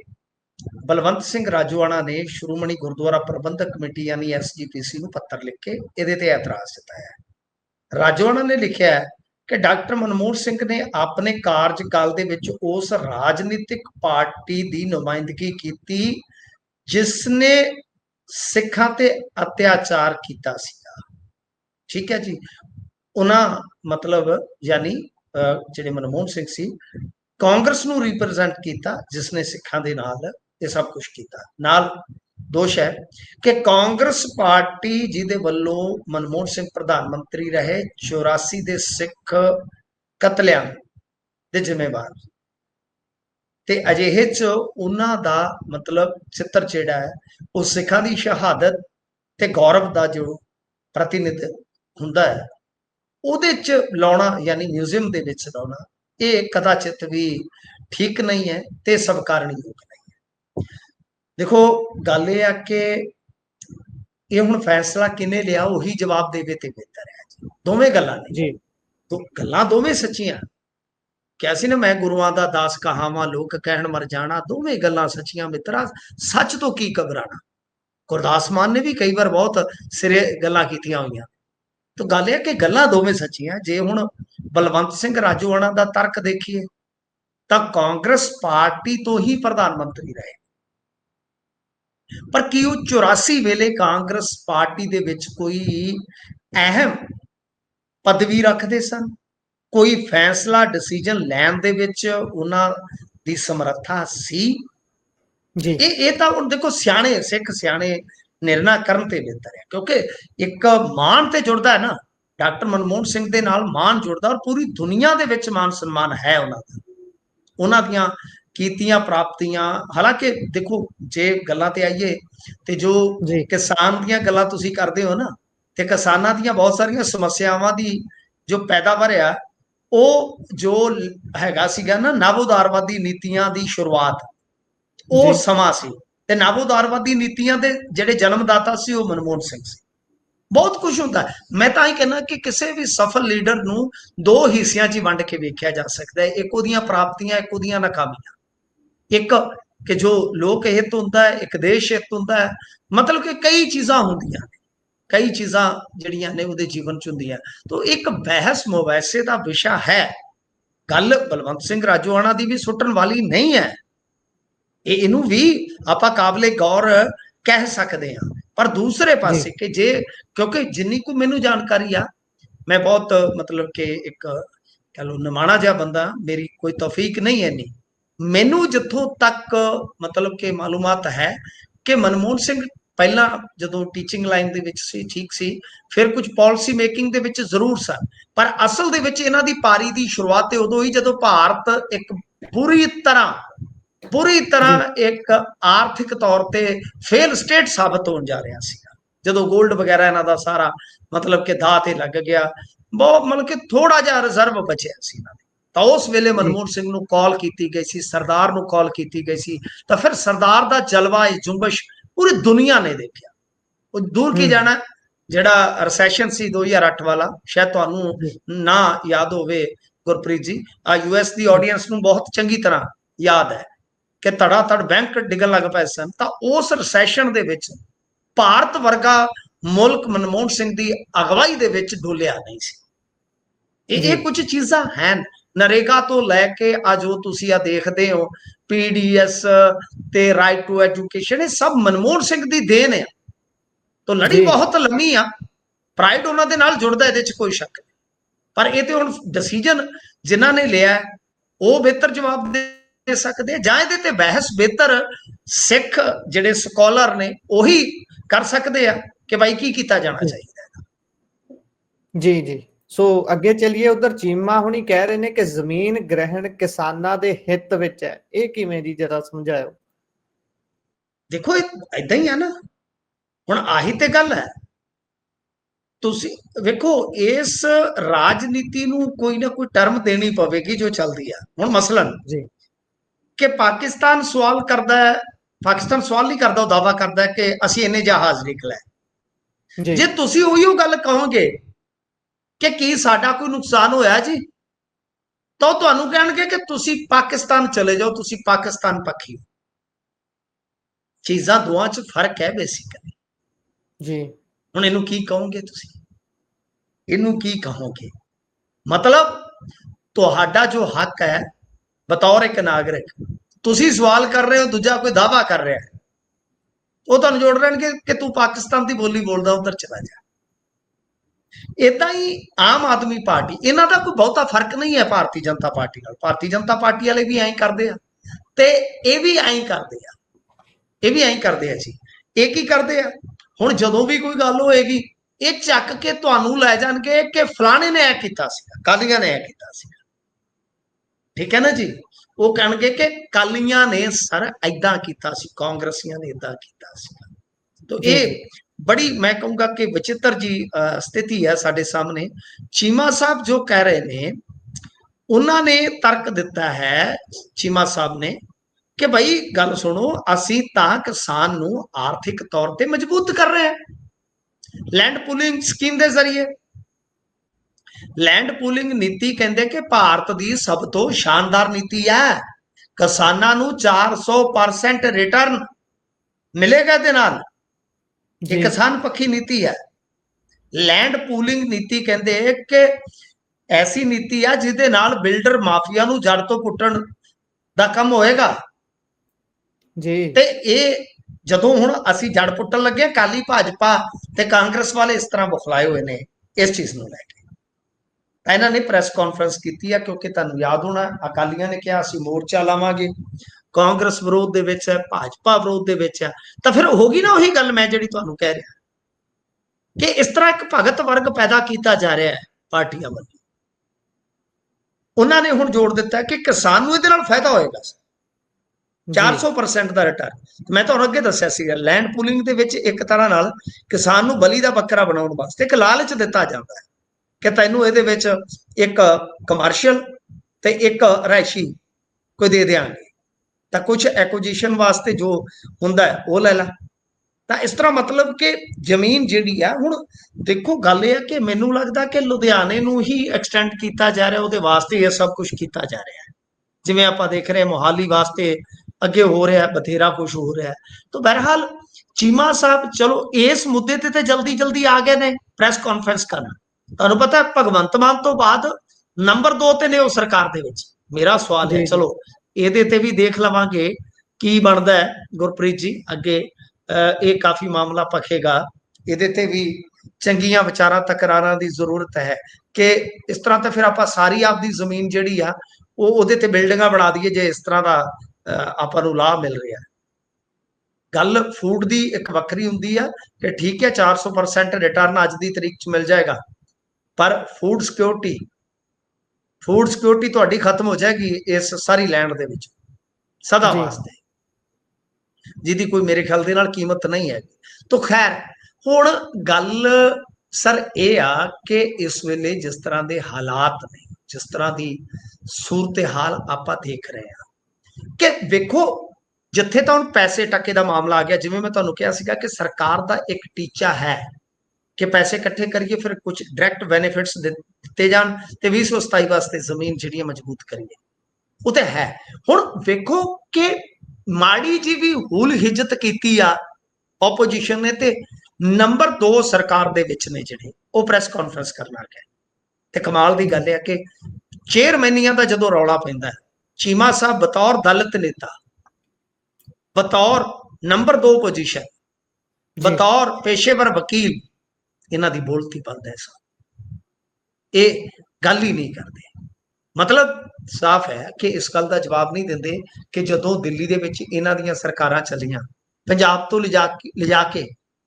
ਬਲਵੰਤ ਸਿੰਘ ਰਾਜੂਆਣਾ ਨੇ ਸ਼੍ਰੋਮਣੀ ਗੁਰਦੁਆਰਾ ਪ੍ਰਬੰਧਕ ਕਮੇਟੀ ਯਾਨੀ ਐਸਜੀਪੀਸੀ ਨੂੰ ਪੱਤਰ ਲਿਖ ਕੇ ਇਹਦੇ ਤੇ ਇਤਰਾਜ਼ ਜਤਾਇਆ। ਰਾਜੂਆਣਾ ਨੇ ਲਿਖਿਆ ਹੈ ਕਿ ਡਾਕਟਰ ਮਨਮੋਹਨ ਸਿੰਘ ਨੇ ਆਪਣੇ ਕਾਰਜਕਾਲ ਦੇ ਵਿੱਚ ਉਸ ਰਾਜਨੀਤਿਕ ਪਾਰਟੀ ਦੀ ਨੁਮਾਇੰਦਗੀ ਕੀਤੀ ਜਿਸ ਨੇ ਸਿੱਖਾਂ ਤੇ ਅਤਿਆਚਾਰ ਕੀਤਾ ਸੀਗਾ। ਠੀਕ ਹੈ ਜੀ? ਉਹਨਾਂ ਮਤਲਬ ਯਾਨੀ ਜਿਹੜੇ ਮਨਮੋਹਨ ਸਿੰਘ ਸੀ, ਕਾਂਗਰਸ ਨੂੰ ਰਿਪਰੈਜ਼ੈਂਟ ਕੀਤਾ ਜਿਸ ਨੇ ਸਿੱਖਾਂ ਦੇ ਨਾਲ ਇਹ ਸਭ ਕੁਝ ਕੀਤਾ। ਨਾਲ ਦੋਸ਼ ਹੈ ਕਿ ਕਾਂਗਰਸ ਪਾਰਟੀ ਜਿਹਦੇ ਵੱਲੋਂ ਮਨਮੋਹਨ ਸਿੰਘ ਪ੍ਰਧਾਨ ਮੰਤਰੀ ਰਹੇ 84 ਦੇ ਸਿੱਖ ਕਤਲਿਆਂ ਦੇ ਜ਼ਿੰਮੇਵਾਰ। ਤੇ ਅਜਿਹੇ ਚ ਉਹਨਾਂ ਦਾ ਮਤਲਬ ਚਿੱਤਰ ਜਿਹੜਾ ਹੈ ਉਹ ਸਿੱਖਾਂ ਦੀ ਸ਼ਹਾਦਤ ਤੇ ਗੌਰਵ ਦਾ ਜੋ ਪ੍ਰਤੀਨਿਧ ਹੁੰਦਾ ਹੈ ਉਹਦੇ ਚ ਲਾਉਣਾ ਯਾਨੀ ਮਿਊਜ਼ੀਅਮ ਦੇ ਵਿੱਚ ਲਾਉਣਾ ਇਹ ਕਦਾਚਿਤ ਵੀ ਠੀਕ ਨਹੀਂ ਹੈ ਤੇ ਸਵੀਕਾਰਨਯੋਗ ਨਹੀਂ ਹੈ। ਦੇਖੋ ਗੱਲ ਇਹ ਆ ਕਿ ਇਹ ਹੁਣ ਫੈਸਲਾ ਕਿਨੇ ਲਿਆ ਉਹੀ ਜਵਾਬ ਦੇਵੇ ਤੇ ਬਿਹਤਰ ਹੈ। ਦੋਵੇਂ ਗੱਲਾਂ ਨੇ। ਜੀ। ਦੋ ਗੱਲਾਂ ਦੋਵੇਂ ਸੱਚੀਆਂ। ਕਿਹਾ ਸੀ ਨਾ, ਮੈਂ ਗੁਰੂਆਂ ਦਾ ਦਾਸ ਕਹਾਵਾਂ, ਲੋਕ ਕਹਿਣ ਮਰ ਜਾਣਾ। ਦੋਵੇਂ ਗੱਲਾਂ ਸੱਚੀਆਂ ਮਿੱਤਰਾ, ਸੱਚ ਤੋਂ ਕੀ ਘਬਰਾਣਾ? ਗੁਰਦਾਸ ਮਾਨ ਨੇ ਵੀ ਕਈ ਵਾਰ ਬਹੁਤ ਸਿਰੇ ਗੱਲਾਂ ਕੀਤੀਆਂ ਹੋਈਆਂ। ਤਾਂ ਗੱਲ ਇਹ ਕਿ ਗੱਲਾਂ ਦੋਵੇਂ ਸੱਚੀਆਂ। ਜੇ ਹੁਣ ਬਲਵੰਤ ਸਿੰਘ ਰਾਜੂਆਣਾ ਦਾ ਤਰਕ ਦੇਖੀਏ, ਤਾਂ ਕਾਂਗਰਸ ਪਾਰਟੀ ਤੋਂ ਹੀ ਪ੍ਰਧਾਨ ਮੰਤਰੀ ਰਹੇ। ਪਰ ਕੀ ਉਹ 84 ਵੇਲੇ ਕਾਂਗਰਸ ਪਾਰਟੀ ਦੇ ਵਿੱਚ ਕੋਈ ਅਹਿਮ ਪਦਵੀ ਰੱਖਦੇ ਸਨ? ਕੋਈ ਫੈਸਲਾ ਡਿਸੀਜਨ ਲੈਣ ਦੇ ਵਿੱਚ ਉਹਨਾਂ ਦੀ ਸਮਰੱਥਾ ਸੀ? ਜੀ। ਇਹ ਇਹ ਤਾਂ ਹੁਣ ਦੇਖੋ ਸਿਆਣੇ ਸਿੱਖ ਸਿਆਣੇ ਨਿਰਣਾ ਕਰਨ ਤੇ ਬਿਹਤਰ ਹੈ ਕਿਉਂਕਿ ਇੱਕ ਮਾਨ ਤੇ ਜੁੜਦਾ ਹੈ ਨਾ। ਡਾਕਟਰ ਮਨਮੋਹਨ ਸਿੰਘ ਦੇ ਨਾਲ ਮਾਨ ਜੁੜਦਾ ਔਰ ਪੂਰੀ ਦੁਨੀਆ ਦੇ ਵਿੱਚ ਮਾਨ ਸਨਮਾਨ ਹੈ ਉਹਨਾਂ ਦਾ। ਉਹਨਾਂ ਦੀਆਂ ਕੀਤੀਆਂ ਪ੍ਰਾਪਤੀਆਂ ਹਾਲਾਂਕਿ ਦੇਖੋ ਜੇ ਗੱਲਾਂ ਤੇ ਆਈਏ ਤੇ ਜੋ। ਕਿਸਾਨ ਦੀਆਂ ਗੱਲਾਂ ਤੁਸੀਂ ਕਰਦੇ ਹੋ ਨਾ ਤੇ ਕਿਸਾਨਾਂ ਦੀਆਂ ਬਹੁਤ ਸਾਰੀਆਂ ਸਮੱਸਿਆਵਾਂ ਦੀ ਜੋ ਪੈਦਾਵਾਰ ਆ ਉਹ ਜੋ ਹੈਗਾ ਸੀਗਾ ਨਾ ਨਵਉਦਾਰਵਾਦੀ ਨੀਤੀਆਂ ਦੀ ਸ਼ੁਰੂਆਤ ਉਹ। ਸਮਾਂ ਸੀ। ਤੇ ਨਵਉਦਾਰਵਾਦੀ ਨੀਤੀਆਂ ਦੇ ਜਿਹੜੇ ਜਨਮਦਾਤਾ ਸੀ ਉਹ ਮਨਮੋਹਨ ਸਿੰਘ ਸੀ। ਬਹੁਤ ਕੁਝ ਹੁੰਦਾ। ਮੈਂ ਤਾਂ ਹੀ ਕਹਿੰਦਾ ਕਿ ਕਿਸੇ ਵੀ ਸਫਲ ਲੀਡਰ ਨੂੰ ਦੋ ਹਿੱਸਿਆਂ 'ਚ ਵੰਡ ਕੇ ਵੇਖਿਆ ਜਾ ਸਕਦਾ ਹੈ। ਇੱਕ ਉਹਦੀਆਂ ਪ੍ਰਾਪਤੀਆਂ ਇੱਕ ਉਹਦੀਆਂ ਨਾਕਾਮੀਆਂ। ਇੱਕ ਕਿ ਜੋ ਲੋਕ ਹਿੱਤ ਹੁੰਦਾ ਹੈ ਇੱਕ ਦੇਸ਼ ਹਿੱਤ ਹੁੰਦਾ ਹੈ। ਮਤਲਬ ਕਿ ਕਈ ਚੀਜ਼ਾਂ ਹੁੰਦੀਆਂ। ਕਈ ਚੀਜ਼ਾਂ ਜਿਹੜੀਆਂ ਨੇ ਉਹਦੇ ਜੀਵਨ 'ਚ ਹੁੰਦੀਆਂ। ਤੋਂ ਇੱਕ ਬਹਿਸ ਮੁਬਾਸੇ ਦਾ ਵਿਸ਼ਾ ਹੈ। ਗੱਲ ਬਲਵੰਤ ਸਿੰਘ ਰਾਜੋਆਣਾ ਦੀ ਵੀ ਸੁੱਟਣ ਵਾਲੀ ਨਹੀਂ ਹੈ। ਇਹ ਇਹਨੂੰ ਵੀ ਆਪਾਂ ਕਾਬਲੇ ਗੌਰ ਕਹਿ ਸਕਦੇ ਹਾਂ। ਪਰ ਦੂਸਰੇ ਪਾਸੇ ਕਿ ਜੇ ਕਿਉਂਕਿ ਜਿੰਨੀ ਕੁ ਮੈਨੂੰ ਜਾਣਕਾਰੀ ਆ ਮੈਂ ਬਹੁਤ ਮਤਲਬ ਕਿ ਇੱਕ ਕਹ ਲਓ ਨਿਮਾਣਾ ਜਿਹਾ ਬੰਦਾ ਮੇਰੀ ਕੋਈ ਤੌਫੀਕ ਨਹੀਂ ਹੈ ਨਹੀਂ ਮੈਨੂੰ ਜਿੱਥੋਂ ਤੱਕ ਮਤਲਬ ਕਿ ਮਾਲੂਮਾਤ ਹੈ ਕਿ ਮਨਮੋਹਨ ਸਿੰਘ ਪਹਿਲਾਂ ਜਦੋਂ ਟੀਚਿੰਗ ਲਾਈਨ ਦੇ ਵਿੱਚ ਸੀ ਠੀਕ ਸੀ ਫਿਰ ਕੁਝ ਪਾਲਿਸੀ ਮੇਕਿੰਗ ਦੇ ਵਿੱਚ ਜ਼ਰੂਰ ਸਨ। ਪਰ ਅਸਲ ਦੇ ਵਿੱਚ ਇਹਨਾਂ ਦੀ ਪਾਰੀ ਦੀ ਸ਼ੁਰੂਆਤ ਤੇ ਉਦੋਂ ਹੀ ਜਦੋਂ ਭਾਰਤ ਇੱਕ ਪੂਰੀ ਤਰ੍ਹਾਂ ਪੂਰੀ ਤਰ੍ਹਾਂ ਇੱਕ ਆਰਥਿਕ ਤੌਰ ਤੇ ਫੇਲ ਸਟੇਟ ਸਾਬਤ ਹੋਣ ਜਾ ਰਿਹਾ ਸੀ ਜਦੋਂ 골ਡ ਵਗੈਰਾ ਇਹਨਾਂ ਦਾ ਸਾਰਾ ਮਤਲਬ ਕਿ ਦਾਅ ਤੇ ਲੱਗ ਗਿਆ ਬਹੁਤ ਮਤਲਬ ਕਿ ਥੋੜਾ ਜਿਹਾ ਰਿਜ਼ਰਵ ਬਚਿਆ ਸੀ ਇਹਨਾਂ ਦੇ। ਤਾਂ ਉਸ ਵੇਲੇ ਮਨਮੋਹਨ ਸਿੰਘ ਨੂੰ ਕਾਲ ਕੀਤੀ ਗਈ ਸੀ ਸਰਦਾਰ ਨੂੰ ਕਾਲ ਕੀਤੀ ਗਈ ਸੀ। ਤਾਂ ਫਿਰ ਸਰਦਾਰ ਦਾ ਜਲਵਾ ਇਹ ਜੁੰਬਸ਼ ਪੂਰੀ ਦੁਨੀਆ ਨੇ ਦੇਖਿਆ ਉਹ ਦੂਰ ਕੀ। ਜਾਣਾ ਜਿਹੜਾ ਰੈਸੈਸ਼ਨ ਸੀ 2008 ਵਾਲਾ ਸ਼ਾਇਦ ਤੁਹਾਨੂੰ। ਨਾ ਯਾਦ ਹੋਵੇ ਗੁਰਪ੍ਰੀਤ ਜੀ ਆ ਯੂਐਸ ਦੀ ਆਡੀਅנס ਨੂੰ ਬਹੁਤ ਚੰਗੀ ਤਰ੍ਹਾਂ ਯਾਦ ਹੈ ਕਿ ਧੜਾ ਧੜ ਬੈਂਕ ਡਿੱਗਣ ਲੱਗ ਪਏ ਸਨ ਤਾਂ ਉਸ ਰੈਸੈਸ਼ਨ ਦੇ ਵਿੱਚ ਭਾਰਤ ਵਰਗਾ ਮੁਲਕ ਮਨਮੋਹਨ ਸਿੰਘ ਦੀ ਅਗਵਾਈ ਦੇ ਵਿੱਚ ਡੋਲਿਆ ਨਹੀਂ ਸੀ ਇਹ ਇਹ। ਕੁਝ ਚੀਜ਼ਾਂ ਹਨ ਨਰੇਗਾ ਤੋਂ ਲੈ ਕੇ ਆ ਜੋ ਤੁਸੀਂ ਆ ਦੇਖਦੇ ਹੋ ਪੀਡੀਐਸ ਤੇ ਰਾਈਟ ਟੂ ਐਜੂਕੇਸ਼ਨ ਇਹ ਸਭ ਮਨਮੋਹਨ ਸਿੰਘ ਦੀ ਦੇਣ ਹੈ ਤਾਂ ਲੜੀ। ਬਹੁਤ ਲੰਮੀ ਆ ਪ੍ਰਾਈਡ ਉਹਨਾਂ ਦੇ ਨਾਲ ਜੁੜਦਾ ਇਹਦੇ ਚ ਕੋਈ ਸ਼ੱਕ ਨਹੀਂ ਪਰ ਇਹ ਤੇ ਹੁਣ ਡਿਸੀਜਨ ਜਿਨ੍ਹਾਂ ਨੇ ਲਿਆ ਉਹ ਬਿਹਤਰ ਜਵਾਬ ਦੇ ਸਕਦੇ। ਜਾਂ ਇਹਦੇ ਤੇ ਬਹਿਸ ਬਿਹਤਰ ਸਿੱਖ ਜਿਹੜੇ ਸਕਾਲਰ ਨੇ ਉਹੀ ਕਰ ਸਕਦੇ ਆ ਕਿ ਭਾਈ ਕੀ ਕੀਤਾ ਜਾਣਾ ਚਾਹੀਦਾ। ਜੀ ਜੀ ਸੋ ਅੱਗੇ ਚੱਲੀਏ ਉਧਰ ਚੀਮਾ ਹੁਣੀ ਕਹਿ ਰਹੇ ਨੇ ਕਿ ਜ਼ਮੀਨ ਗ੍ਰਹਿਣ ਕਿਸਾਨਾਂ ਦੇ ਹਿੱਤ ਵਿੱਚ ਹੈ। ਇਹ ਕਿਵੇਂ ਜੀ ਜਰਾ ਸਮਝਾਇਓ? ਦੇਖੋ ਇਹ ਇਦਾਂ ਹੀ ਆ ਨਾ। ਹੁਣ ਆਹੀ ਤੇ ਗੱਲ ਹੈ। ਤੁਸੀਂ ਵੇਖੋ ਇਸ ਰਾਜਨੀਤੀ ਨੂੰ ਕੋਈ ਨਾ ਕੋਈ ਟਰਮ ਦੇਣੀ ਪਵੇਗੀ ਜੋ ਚੱਲਦੀ ਆ। ਹੁਣ ਮਸਲਨ ਜੀ। ਕਿ ਪਾਕਿਸਤਾਨ ਸਵਾਲ ਕਰਦਾ ਹੈ ਪਾਕਿਸਤਾਨ ਸਵਾਲ ਨਹੀਂ ਕਰਦਾ ਉਹ ਦਾਵਾ ਕਰਦਾ ਹੈ ਕਿ ਅਸੀਂ ਇੰਨੇ ਜਹਾਜ਼ ਨਿਕਲੇ ਜੀ। ਜੇ ਤੁਸੀਂ ਉਹੀਓ ਗੱਲ ਕਹੋਗੇ ਕਿ ਕੀ ਸਾਡਾ ਕੋਈ ਨੁਕਸਾਨ ਹੋਇਆ ਜੀ? ਤਾਂ ਉਹ ਤੁਹਾਨੂੰ ਕਹਿਣਗੇ ਕਿ ਤੁਸੀਂ ਪਾਕਿਸਤਾਨ ਚਲੇ ਜਾਓ ਤੁਸੀਂ ਪਾਕਿਸਤਾਨ ਪੱਖੀ ਹੋ। ਚੀਜ਼ਾਂ ਦੋਵਾਂ 'ਚ ਫ਼ਰਕ ਹੈ ਬੇਸਿਕਲੀ ਜੀ। ਹੁਣ ਇਹਨੂੰ ਕੀ ਕਹੋਗੇ ਤੁਸੀਂ? ਇਹਨੂੰ ਕੀ ਕਹੋਗੇ? ਮਤਲਬ ਤੁਹਾਡਾ ਜੋ ਹੱਕ ਹੈ ਬਤੌਰ ਇੱਕ ਨਾਗਰਿਕ ਤੁਸੀਂ ਸਵਾਲ ਕਰ ਰਹੇ ਹੋ ਦੂਜਾ ਕੋਈ ਦਾਵਾ ਕਰ ਰਿਹਾ ਹੈ। ਉਹ ਤੁਹਾਨੂੰ ਜੋੜ ਰਹਿਣਗੇ ਕਿ ਤੂੰ ਪਾਕਿਸਤਾਨ ਦੀ ਬੋਲੀ ਬੋਲਦਾ ਉਧਰ ਚਲਾ ਜਾ। ਇਦਾਂ ਹੀ ਆਮ ਆਦਮੀ ਪਾਰਟੀ ਇਹਨਾਂ ਦਾ ਕੋਈ ਬਹੁਤਾ ਫ਼ਰਕ ਨਹੀਂ ਹੈ ਭਾਰਤੀ ਜਨਤਾ ਪਾਰਟੀ ਨਾਲ। ਭਾਰਤੀ ਜਨਤਾ ਪਾਰਟੀ ਵਾਲੇ ਵੀ ਐਂ ਕਰਦੇ ਆ। ਤੇ ਇਹ ਵੀ ਐਂ ਕਰਦੇ ਆ। ਇਹ ਵੀ ਐਂ ਕਰਦੇ ਆ ਜੀ। ਇਹ ਕੀ ਕਰਦੇ ਆ? ਹੁਣ ਜਦੋਂ ਵੀ ਕੋਈ ਗੱਲ ਹੋਏਗੀ ਇਹ ਚੱਕ ਕੇ ਤੁਹਾਨੂੰ ਲੈ ਜਾਣਗੇ ਕਿ ਫਲਾਣੇ ਨੇ ਇਹ ਕੀਤਾ ਸੀ ਕਾਲੀਆਂ ਨੇ ਇਹ ਕੀਤਾ ਸੀ ਠੀਕ ਹੈ ਨਾ ਜੀ? ਉਹ ਕਹਿਣਗੇ ਕਿ ਕਾਲੀਆਂ ਨੇ ਸਰ ਐਦਾਂ ਕੀਤਾ ਸੀ ਕਾਂਗਰਸੀਆਂ ਨੇ ਐਦਾਂ ਕੀਤਾ ਸੀ ਤਾਂ ਇਹ ਬੜੀ ਮੈਂ ਕਹੂੰਗਾ ਕਿ ਵਿਚਿੱਤਰ ਜੀ ਅ, ਸਥਿਤੀ ਹੈ ਸਾਡੇ ਸਾਹਮਣੇ। ਚੀਮਾ ਸਾਹਿਬ ਜੋ ਕਹਿ ਰਹੇ ਨੇ ਉਹਨਾਂ ਨੇ ਤਰਕ ਦਿੱਤਾ ਹੈ ਚੀਮਾ ਸਾਹਿਬ ਨੇ ਕਿ ਭਾਈ ਗੱਲ ਸੁਣੋ ਅਸੀਂ ਤਾਂ ਕਿਸਾਨ ਨੂੰ ਆਰਥਿਕ ਤੌਰ ਤੇ ਮਜ਼ਬੂਤ ਕਰ ਰਹੇ ਹਾਂ। ਲੈਂਡ ਪੂਲਿੰਗ ਸਕੀਮ ਦੇ ਜ਼ਰੀਏ। ਲੈਂਡ ਪੂਲਿੰਗ ਨੀਤੀ ਕਹਿੰਦੇ ਕਿ ਭਾਰਤ ਦੀ ਸਭ ਤੋਂ ਸ਼ਾਨਦਾਰ ਨੀਤੀ ਹੈ। ਕਿਸਾਨਾਂ ਨੂੰ 400% ਰਿਟਰਨ ਮਿਲੇਗਾ ਇਹਦੇ ਨਾਲ। ਇਹ ਕਿਸਾਨ ਪੱਖੀ ਨੀਤੀ ਹੈ ਲੈਂਡ ਪੂਲਿੰਗ ਨੀਤੀ ਕਹਿੰਦੇ ਕਿ ਐਸੀ ਨੀਤੀ ਆ ਜਿਹਦੇ ਨਾਲ ਬਿਲਡਰ ਮਾਫੀਆ ਨੂੰ ਜੜ ਤੋਂ ਪੁੱਟਣ ਦਾ ਕੰਮ ਹੋਏਗਾ। ਜੀ। ਤੇ ਇਹ ਜਦੋਂ ਹੁਣ ਅਸੀਂ ਜੜ ਪੁੱਟਣ ਲੱਗੇ ਕਾਲੀ ਭਾਜਪਾ ਤੇ ਕਾਂਗਰਸ ਵਾਲੇ ਇਸ ਤਰ੍ਹਾਂ ਬੁਖਲਾਏ ਹੋਏ ਨੇ ਇਸ ਚੀਜ਼ ਨੂੰ ਲੈ ਕੇ। ਤਾਂ ਇਹਨਾਂ ਨੇ ਪ੍ਰੈਸ ਕਾਨਫਰੰਸ ਕੀਤੀ ਆ ਕਿਉਂਕਿ ਤੁਹਾਨੂੰ ਯਾਦ ਹੋਣਾ ਅਕਾਲੀਆਂ ਨੇ ਕਿਹਾ ਅਸੀਂ ਮੋਰਚਾ ਲਾਵਾਂਗੇ। ਕਾਂਗਰਸ ਵਿਰੋਧ ਦੇ ਵਿੱਚ ਹੈ ਭਾਜਪਾ ਵਿਰੋਧ ਦੇ ਵਿੱਚ ਹੈ ਤਾਂ ਫਿਰ ਹੋ ਗਈ ਨਾ ਉਹੀ ਗੱਲ ਮੈਂ ਜਿਹੜੀ ਤੁਹਾਨੂੰ ਕਹਿ ਰਿਹਾ। ਕਿ ਇਸ ਤਰ੍ਹਾਂ ਇੱਕ ਭਗਤ ਵਰਗ ਪੈਦਾ ਕੀਤਾ ਜਾ ਰਿਹਾ ਹੈ ਪਾਰਟੀਆਂ ਵੱਲੋਂ। ਉਹਨਾਂ ਨੇ ਹੁਣ ਜੋੜ ਦਿੱਤਾ ਕਿ ਕਿਸਾਨ ਨੂੰ ਇਹਦੇ ਨਾਲ ਫਾਇਦਾ ਹੋਏਗਾ। ਜੀ, 400% ਦਾ ਰਿਟਰਨ ਮੈਂ ਤੁਹਾਨੂੰ ਅੱਗੇ ਦੱਸਿਆ ਸੀਗਾ ਲੈਂਡ ਪੂਲਿੰਗ ਦੇ ਵਿੱਚ ਇੱਕ ਤਰ੍ਹਾਂ ਨਾਲ ਕਿਸਾਨ ਨੂੰ ਬਲੀ ਦਾ ਬੱਕਰਾ ਬਣਾਉਣ ਵਾਸਤੇ ਇੱਕ ਲਾਲਚ ਦਿੱਤਾ ਜਾਂਦਾ ਹੈ ਕਿ ਤੈਨੂੰ ਇਹਦੇ ਵਿੱਚ ਇੱਕ ਕਮਰਸ਼ੀਅਲ ਤੇ ਇੱਕ ਰਾਇਸ਼ੀ ਕੋਈ ਦੇ ਦੇਾਂਗੇ ਤਾਂ ਕੁਝ ਐਕੁਜੀਸ਼ਨ ਵਾਸਤੇ ਜੋ ਹੁੰਦਾ ਉਹ ਲੈ ਲੈ ਤਾਂ ਇਸ ਤਰ੍ਹਾਂ ਮਤਲਬ ਕਿ ਜ਼ਮੀਨ ਜਿਹੜੀ ਆ ਹੁਣ ਦੇਖੋ ਗੱਲ ਇਹ ਹੈ ਕਿ ਮੈਨੂੰ ਲੱਗਦਾ ਕਿ ਲੁਧਿਆਣੇ ਨੂੰ ਹੀ ਐਕਸਟੈਂਡ ਕੀਤਾ ਜਾ ਰਿਹਾ ਉਹਦੇ ਵਾਸਤੇ ਇਹ ਸਭ ਕੁਝ ਕੀਤਾ ਜਾ ਰਿਹਾ ਹੈ ਜਿਵੇਂ ਆਪਾਂ ਦੇਖ ਰਹੇ ਮੋਹਾਲੀ ਵਾਸਤੇ ਅੱਗੇ ਹੋ ਰਿਹਾ ਬਥੇਰਾ ਕੁਝ ਹੋ ਰਿਹਾ। ਤਾਂ ਬਹਰਹਾਲ ਚੀਮਾ ਸਾਹਿਬ ਚਲੋ ਇਸ ਮੁੱਦੇ ਤੇ ਤੇ ਜਲਦੀ ਜਲਦੀ ਆ ਗਏ ਨੇ ਪ੍ਰੈਸ ਕਾਨਫਰੰਸ ਕਰਨ ਤੁਹਾਨੂੰ ਪਤਾ ਭਗਵੰਤ ਮਾਨ ਤੋਂ ਬਾਅਦ ਨੰਬਰ 2 ਤੇ ਨੇ ਉਹ ਸਰਕਾਰ ਦੇ ਵਿੱਚ ਮੇਰਾ ਸਵਾਲ ਹੈ। ਚਲੋ ਇਹਦੇ ਤੇ ਵੀ ਦੇਖ ਲਵਾਂਗੇ ਕੀ ਬਣਦਾ ਹੈ। ਗੁਰਪ੍ਰੀਤ ਜੀ ਅੱਗੇ ਇਹ ਕਾਫੀ ਮਾਮਲਾ ਪਖੇਗਾ। ਇਹਦੇ ਤੇ ਵੀ ਚੰਗੀਆਂ ਵਿਚਾਰਾਂ ਤਕਰਾਰਾਂ ਦੀ ਜ਼ਰੂਰਤ ਹੈ ਕਿ ਇਸ ਤਰ੍ਹਾਂ ਤਾਂ ਫਿਰ ਆਪਾਂ ਸਾਰੀ ਆਪਦੀ ਜ਼ਮੀਨ ਜਿਹੜੀ ਆ ਉਹ ਉਹਦੇ ਤੇ ਬਿਲਡਿੰਗਾਂ ਬਣਾ ਦਈਏ ਜੇ ਇਸ ਤਰ੍ਹਾਂ ਦਾ ਅਹ, ਆਪਾਂ ਨੂੰ ਲਾਭ ਮਿਲ ਰਿਹਾ। ਗੱਲ ਫੂਡ ਦੀ ਇੱਕ ਵੱਖਰੀ ਹੁੰਦੀ ਆ ਕਿ ਠੀਕ ਹੈ 400% ਰਿਟਰਨ ਅੱਜ ਦੀ ਤਰੀਕ 'ਚ ਮਿਲ ਜਾਏਗਾ। ਪਰ ਫੂਡ ਸਿਕਿਉਰਿਟੀ ਫੂਡ ਸਿਕਿਉਰਿਟੀ ਤੁਹਾਡੀ ਖਤਮ ਹੋ ਜਾਏਗੀ ਇਸ ਸਾਰੀ ਲੈਂਡ ਦੇ ਵਿੱਚ ਸਦਾ। ਵਾਸਤੇ ਜਿਹਦੀ ਕੋਈ ਮੇਰੇ ਖਿਆਲ ਦੇ ਨਾਲ ਕੀਮਤ ਨਹੀਂ ਹੈ ਤੋ ਖੈਰ ਹੁਣ ਗੱਲ ਸਰ ਇਹ ਆ ਕਿ ਇਸ ਵੇਲੇ ਜਿਸ ਤਰ੍ਹਾਂ ਦੇ ਹਾਲਾਤ ਨੇ ਜਿਸ ਤਰ੍ਹਾਂ ਦੀ ਸੂਰਤ-ਹਾਲ ਆਪਾਂ ਦੇਖ ਰਹੇ ਹਾਂ ਕਿ ਵੇਖੋ ਜਿੱਥੇ ਤਾਂ ਹੁਣ ਪੈਸੇ ਟੱਕੇ ਦਾ ਮਾਮਲਾ ਆ ਗਿਆ ਜਿਵੇਂ ਮੈਂ ਤੁਹਾਨੂੰ ਕਿਹਾ ਸੀਗਾ ਕਿ ਸਰਕਾਰ ਦਾ ਇੱਕ ਟੀਚਾ ਹੈ ਕਿ ਪੈਸੇ ਇਕੱਠੇ ਕਰੀਏ ਫਿਰ ਕੁਝ ਡਾਇਰੈਕਟ ਬੈਨੀਫਿਟਸ ਦਿੱਤੇ ਜਾਣ ਤੇ 2027 ਵਾਸਤੇ ਜ਼ਮੀਨ ਜਿਹੜੀ ਮਜ਼ਬੂਤ ਕਰੀਏ ਉਹ ਤੇ ਹੈ। ਹੁਣ ਵੇਖੋ ਕਿ ਮਾੜੀ ਜੀ ਵੀ ਹੂਲ ਹਿਜਤ ਕੀਤੀ ਆ ਆਪੋਜੀਸ਼ਨ ਨੇ ਤੇ ਨੰਬਰ 2 ਸਰਕਾਰ ਦੇ ਵਿੱਚ ਨੇ ਜਿਹੜੇ ਉਹ ਪ੍ਰੈਸ ਕਾਨਫਰੰਸ ਕਰਨ ਆ ਗਏ। ਤੇ ਕਮਾਲ ਦੀ ਗੱਲ ਹੈ ਕਿ ਚੇਅਰਮੈਨੀਆਂ ਦਾ ਜਦੋਂ ਰੌਲਾ ਪੈਂਦਾ ਹੈ ਚੀਮਾ ਸਾਹਿਬ ਬਤੌਰ ਦਲਿਤ ਨੇਤਾ ਬਤੌਰ ਨੰਬਰ 2 ਪੋਜੀਸ਼ਨ। ਬਤੌਰ ਪੇਸ਼ੇਵਰ ਵਕੀਲ ਇਹਨਾਂ ਦੀ ਬੋਲਤੀ ਬੰਦ ਹੈ ਇਹ ਗੱਲ ਹੀ ਨਹੀਂ ਕਰਦੇ। ਮਤਲਬ ਸਾਫ਼ ਹੈ ਕਿ ਇਸ ਗੱਲ ਦਾ ਜਵਾਬ ਨਹੀਂ ਦਿੰਦੇ ਕਿ ਜਦੋਂ ਦਿੱਲੀ ਦੇ ਵਿੱਚ ਇਹਨਾਂ ਦੀਆਂ ਸਰਕਾਰਾਂ ਚੱਲੀਆਂ ਪੰਜਾਬ ਤੋਂ ਲਿਜਾ ਕੇ ਲਿਜਾ ਕੇ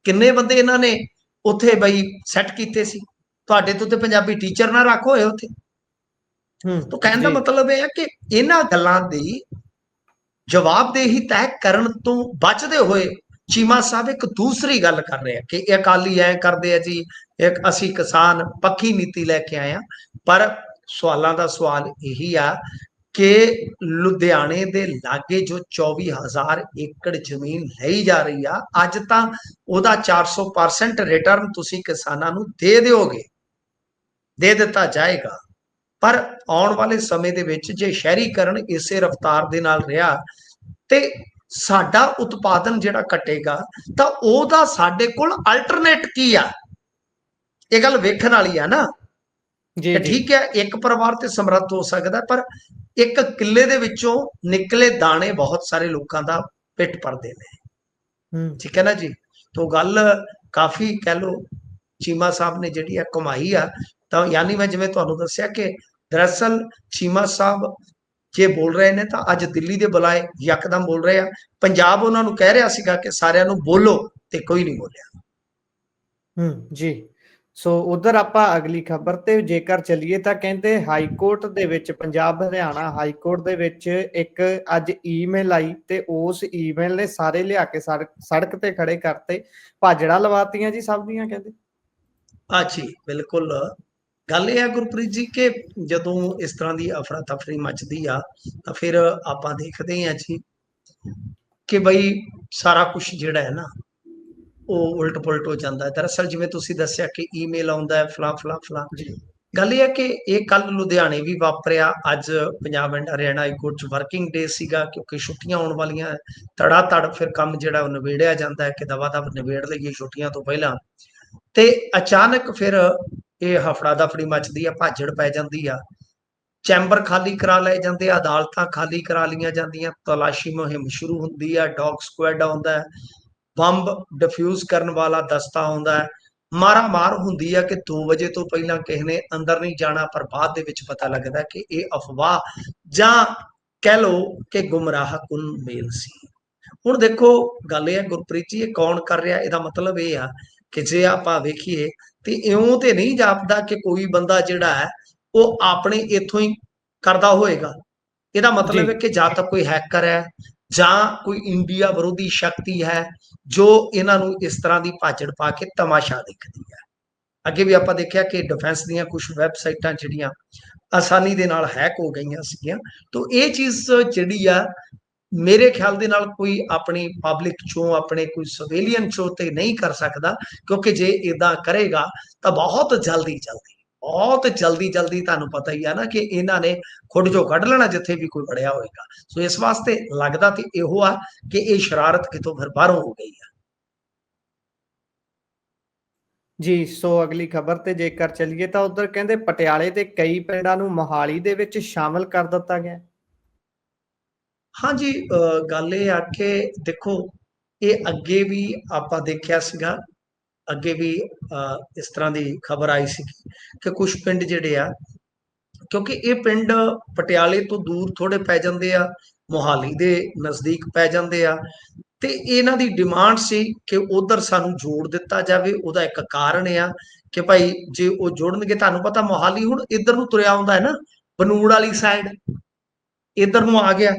ਕਿੰਨੇ ਬੰਦੇ ਇਹਨਾਂ ਨੇ ਉੱਥੇ ਬਈ ਸੈੱਟ ਕੀਤੇ ਸੀ? ਤੁਹਾਡੇ ਤੋਂ ਤੇ ਪੰਜਾਬੀ ਟੀਚਰ ਨਾ ਰੱਖੋ ਹੋਏ ਉੱਥੇ। ਹੂੰ ਤਾਂ ਕਹਿਣ ਦਾ ਮਤਲਬ ਇਹ ਹੈ ਕਿ ਇਹਨਾਂ ਗੱਲਾਂ ਦੀ ਜਵਾਬਦੇਹੀ ਤੈਅ ਕਰਨ ਤੋਂ ਬਚਦੇ ਹੋਏ ਚੀਮਾ ਸਾਹਿਬ, ਇੱਕ ਦੂਸਰੀ ਗੱਲ ਕਰ ਰਹੇ ਆ ਕਿ ਇਹ ਅਕਾਲੀ ਐ ਕਰਦੇ ਆ ਜੀ, ਇੱਕ ਅਸੀਂ ਕਿਸਾਨ ਪੱਕੀ ਨੀਤੀ ਲੈ ਕੇ ਆਏ ਆ। ਪਰ ਸਵਾਲਾਂ ਦਾ ਸਵਾਲ ਇਹੀ ਆ ਕਿ ਲੁਧਿਆਣੇ ਦੇ ਲਾਗੇ ਜੋ 24000 ਏਕੜ ਜ਼ਮੀਨ ਲਈ ਜਾ ਰਹੀ ਆ, ਅੱਜ ਤਾਂ ਉਹਦਾ 400% ਰਿਟਰਨ ਤੁਸੀਂ ਕਿਸਾਨਾਂ ਨੂੰ ਦੇ ਦਿਓਗੇ। ਦੇ ਦਿੱਤਾ ਜਾਏਗਾ। ਪਰ ਆਉਣ ਵਾਲੇ ਸਮੇਂ ਦੇ ਵਿੱਚ ਜੇ ਸ਼ਹਿਰੀਕਰਨ ਇਸੇ ਰਫ਼ਤਾਰ ਦੇ ਨਾਲ ਰਿਹਾ ਤੇ ਸਾਡਾ ਉਤਪਾਦਨ ਜਿਹੜਾ ਘਟੇਗਾ ਤਾਂ ਉਹਦਾ ਸਾਡੇ ਕੋਲ ਅਲਟਰਨੇਟ ਕੀ ਆ? ਇਹ ਗੱਲ ਵੇਖਣ ਵਾਲੀ ਆ ਨਾ। ਜੀ ਠੀਕ ਹੈ ਇੱਕ ਪਰਿਵਾਰ ਤੇ ਸਮਰੱਥ ਹੋ ਸਕਦਾ ਪਰ ਇੱਕ ਕਿੱਲੇ ਦੇ ਵਿੱਚੋਂ ਨਿਕਲੇ ਦਾਣੇ ਬਹੁਤ ਸਾਰੇ ਲੋਕਾਂ ਦਾ ਪਿੱਟ ਭਰਦੇ ਨੇ। ਹੂੰ। ਠੀਕ ਹੈ ਨਾ ਜੀ? ਤੋਂ ਗੱਲ ਕਾਫੀ ਕਹਿ ਲੋ ਚੀਮਾ ਸਾਹਿਬ ਨੇ ਜਿਹੜੀ ਆ ਕਮਾਈ ਆ ਤਾਂ ਯਾਨੀ ਮੈਂ ਜਿਵੇਂ ਤੁਹਾਨੂੰ ਦੱਸਿਆ ਕਿ ਦਰਅਸਲ ਚੀਮਾ ਸਾਹਿਬ ਜੇ ਬੋਲ ਰਹੇ ਨੇ ਤਾਂ ਅੱਜ ਦਿੱਲੀ ਦੇ ਬੁਲਾਏ ਯਕਦਮ ਬੋਲ ਰਹੇ ਆ। ਪੰਜਾਬ ਉਹਨਾਂ ਨੂੰ ਕਹਿ ਰਿਹਾ ਸੀਗਾ ਕਿ ਸਾਰਿਆਂ ਨੂੰ ਬੋਲੋ ਤੇ ਕੋਈ ਨਹੀਂ ਬੋਲਿਆ। ਹੂੰ ਜੀ। ਸੋ ਉਧਰ ਆਪਾਂ ਅਗਲੀ ਖਬਰ ਤੇ ਜੇਕਰ ਚੱਲੀਏ ਤਾਂ ਕਹਿੰਦੇ ਹਾਈ ਕੋਰਟ ਦੇ ਵਿੱਚ ਪੰਜਾਬ ਹਰਿਆਣਾ ਹਾਈ ਕੋਰਟ ਦੇ ਵਿੱਚ ਇੱਕ ਅੱਜ ਈਮੇਲ ਆਈ ਤੇ ਉਸ ਈਮੇਲ ਨੇ ਸਾਰੇ ਲਿਆ ਕੇ ਸੜਕ ਤੇ ਖੜੇ ਕਰਤੇ। ਭਾਜੜਾ ਲਵਾਤੀਆਂ ਜੀ ਸਭ ਦੀਆਂ ਕਹਿੰਦੇ। ਆ ਜੀ ਬਿਲਕੁਲ। ਗੱਲ ਇਹ ਹੈ ਗੁਰਪ੍ਰੀਤ ਜੀ ਕਿ ਜਦੋਂ ਇਸ ਤਰ੍ਹਾਂ ਦੀ ਅਫਰਾ ਤਫਰੀ ਮਚਦੀ ਆ ਤਾਂ ਫਿਰ ਆਪਾਂ ਦੇਖਦੇ ਹਾਂ ਜੀ ਕਿ ਬਈ ਸਾਰਾ ਕੁਝ ਜਿਹੜਾ ਹੈ ਨਾ ਉਹ ਉਲਟ ਪੁਲਟ ਹੋ ਜਾਂਦਾ ਹੈ। ਦਰਅਸਲ ਜਿਵੇਂ ਤੁਸੀਂ ਦੱਸਿਆ ਕਿ ਈਮੇਲ ਆਉਂਦਾ ਹੈ ਫਲਾ ਫਲਾ ਫਲਾ। ਜੀ। ਗੱਲ ਇਹ ਹੈ ਕਿ ਇਹ ਕੱਲ ਲੁਧਿਆਣੇ ਵੀ ਵਾਪਰਿਆ ਅੱਜ Punjab and Haryana high court ਚ ਵਰਕਿੰਗ ਡੇ ਸੀਗਾ ਕਿਉਂਕਿ ਛੁੱਟੀਆਂ ਆਉਣ ਵਾਲੀਆਂ ਤੜਾ ਤੜ ਫਿਰ ਕੰਮ ਜਿਹੜਾ ਉਹ ਨਿਬੇੜਿਆ ਜਾਂਦਾ ਹੈ ਕਿ ਦਵਾ ਦਵ ਨਿਬੇੜ ਲਈਏ ਛੁੱਟੀਆਂ ਤੋਂ ਪਹਿਲਾਂ। ਤੇ ਅਚਾਨਕ ਫਿਰ ਇਹ ਹਫੜਾ ਦਫੜੀ ਮੱਚਦੀ ਆ, ਭਾਜੜ ਪੈ ਜਾਂਦੀ ਆ। ਚੈਂਬਰ ਖਾਲੀ ਕਰਾ ਲਏ ਜਾਂਦੇ ਆ, ਅਦਾਲਤਾਂ ਖਾਲੀ ਕਰਾ ਲੀਆਂ ਜਾਂਦੀਆਂ, ਤਲਾਸ਼ੀ ਮੁਹਿੰਮ ਸ਼ੁਰੂ ਹੁੰਦੀ ਆ, ਡੌਗ ਸਕੁਐਡ ਆਉਂਦਾ ਹੈ, ਬੰਬ ਡਿਫਿਊਜ਼ ਕਰਨ ਵਾਲਾ ਦਸਤਾ ਆਉਂਦਾ ਮਾਰਾ ਮਾਰ ਹੁੰਦੀ ਆ ਕਿ 2 ਵਜੇ ਤੋਂ ਪਹਿਲਾਂ ਕਿਸੇ ਨੇ ਅੰਦਰ ਨਹੀਂ ਜਾਣਾ, ਪਰ ਬਾਅਦ ਦੇ ਵਿੱਚ ਪਤਾ ਲੱਗਦਾ ਕਿ ਇਹ ਅਫਵਾਹ ਜਾਂ ਕਹਿ ਲਓ ਕਿ ਗੁੰਮਰਾਹ ਕੁਨ ਮੇਲ ਸੀ। ਹੁਣ ਦੇਖੋ, ਗੱਲ ਇਹ ਹੈ, ਗੁਰਪ੍ਰੀਤ ਜੀ, ਇਹ ਕੌਣ ਕਰ ਰਿਹਾ? ਇਹਦਾ ਮਤਲਬ ਇਹ ਆ ਕਿ ਜੇ ਆਪਾਂ ਵੇਖੀਏ ਤੇ ਇਉਂ ਤੇ ਨਹੀਂ ਜਾਪਦਾ ਕਿ ਕੋਈ ਬੰਦਾ ਜਿਹੜਾ ਹੈ ਉਹ ਆਪਣੇ ਇੱਥੋਂ ਹੀ ਕਰਦਾ ਹੋਏਗਾ। ਇਹਦਾ ਮਤਲਬ। ਹੈ ਕਿ ਜਾਂ ਤਾਂ ਕੋਈ ਹੈਕਰ ਹੈ ਜਾਂ ਕੋਈ ਇੰਡੀਆ ਵਿਰੋਧੀ ਸ਼ਕਤੀ ਹੈ ਜੋ ਇਹਨਾਂ ਨੂੰ ਇਸ ਤਰ੍ਹਾਂ ਦੀ ਭਾਜੜ ਪਾ ਕੇ ਤਮਾਸ਼ਾ ਦੇਖਦੀ ਹੈ। ਅੱਗੇ ਵੀ ਆਪਾਂ ਦੇਖਿਆ ਕਿ ਡਿਫੈਂਸ ਦੀਆਂ ਕੁਝ ਵੈਬਸਾਈਟਾਂ ਜਿਹੜੀਆਂ ਆਸਾਨੀ ਦੇ ਨਾਲ ਹੈਕ ਹੋ ਗਈਆਂ ਸੀਗੀਆਂ। ਤੋਂ ਇਹ ਚੀਜ਼ ਜਿਹੜੀ ਆ ਮੇਰੇ ਖਿਆਲ ਦੇ ਨਾਲ ਕੋਈ ਆਪਣੀ ਪਬਲਿਕ ਚੋਂ, ਆਪਣੇ ਕੋਈ ਸਵੇਲੀਅਨ ਚੋਂ ਤੇ ਨਹੀਂ ਕਰ ਸਕਦਾ, ਕਿਉਂਕਿ ਜੇ ਇਦਾਂ ਕਰੇਗਾ ਤਾਂ ਬਹੁਤ ਜਲਦੀ ਜਲਦੀ, ਬਹੁਤ ਜਲਦੀ ਜਲਦੀ ਤੁਹਾਨੂੰ ਪਤਾ ਹੀ ਆ ਨਾ ਕਿ ਇਹਨਾਂ ਨੇ ਖੁੱਡ ਚੋਂ ਕੱਢ ਲੈਣਾ ਜਿੱਥੇ ਵੀ ਕੋਈ ਵੜਿਆ ਹੋਏਗਾ। ਸੋ ਇਸ ਵਾਸਤੇ ਲੱਗਦਾ ਤੇ ਇਹੋ ਆ ਕਿ ਇਹ ਸ਼ਰਾਰਤ ਕਿਤੋਂ ਫਿਰ ਬਾਹਰੋਂ ਹੋ ਗਈ ਆ। ਜੀ, ਸੋ ਅਗਲੀ ਖਬਰ ਤੇ ਜੇਕਰ ਚੱਲੀਏ ਤਾਂ ਉਧਰ ਕਹਿੰਦੇ ਪਟਿਆਲੇ ਦੇ ਕਈ ਪਿੰਡਾਂ ਨੂੰ ਮੋਹਾਲੀ ਦੇ ਵਿੱਚ ਸ਼ਾਮਲ ਕਰ ਦਿੱਤਾ ਗਿਆ। ਹਾਂਜੀ ਅਹ, ਗੱਲ ਇਹ ਆ ਕਿ ਦੇਖੋ, ਇਹ ਅੱਗੇ ਵੀ ਆਪਾਂ ਦੇਖਿਆ ਸੀਗਾ, ਅੱਗੇ ਵੀ, ਅਹ, ਇਸ ਤਰ੍ਹਾਂ ਦੀ ਖਬਰ ਆਈ ਸੀ ਕਿ ਕੁਝ ਪਿੰਡ ਜਿਹੜੇ ਆ, ਕਿਉਂਕਿ ਇਹ ਪਿੰਡ ਪਟਿਆਲੇ ਤੋਂ ਦੂਰ ਥੋੜੇ ਪੈ ਜਾਂਦੇ ਆ, ਮੋਹਾਲੀ ਦੇ ਨਜ਼ਦੀਕ ਪੈ ਜਾਂਦੇ ਆ ਤੇ ਇਹਨਾਂ ਦੀ ਡਿਮਾਂਡ ਸੀ ਕਿ ਉਧਰ ਸਾਨੂੰ ਜੋੜ ਦਿੱਤਾ ਜਾਵੇ, ਉਹਦਾ ਇੱਕ ਕਾਰਨ ਆ ਕਿ ਭਾਈ ਜੇ ਉਹ ਜੋੜਨਗੇ, ਤੁਹਾਨੂੰ ਪਤਾ ਮੋਹਾਲੀ ਹੁਣ ਇੱਧਰ ਨੂੰ ਤੁਰਿਆ ਆਉਂਦਾ ਹੈ ਨਾ, ਬਨੂੜ ਵਾਲੀ ਸਾਈਡ ਇੱਧਰ ਨੂੰ ਆ ਗਿਆ।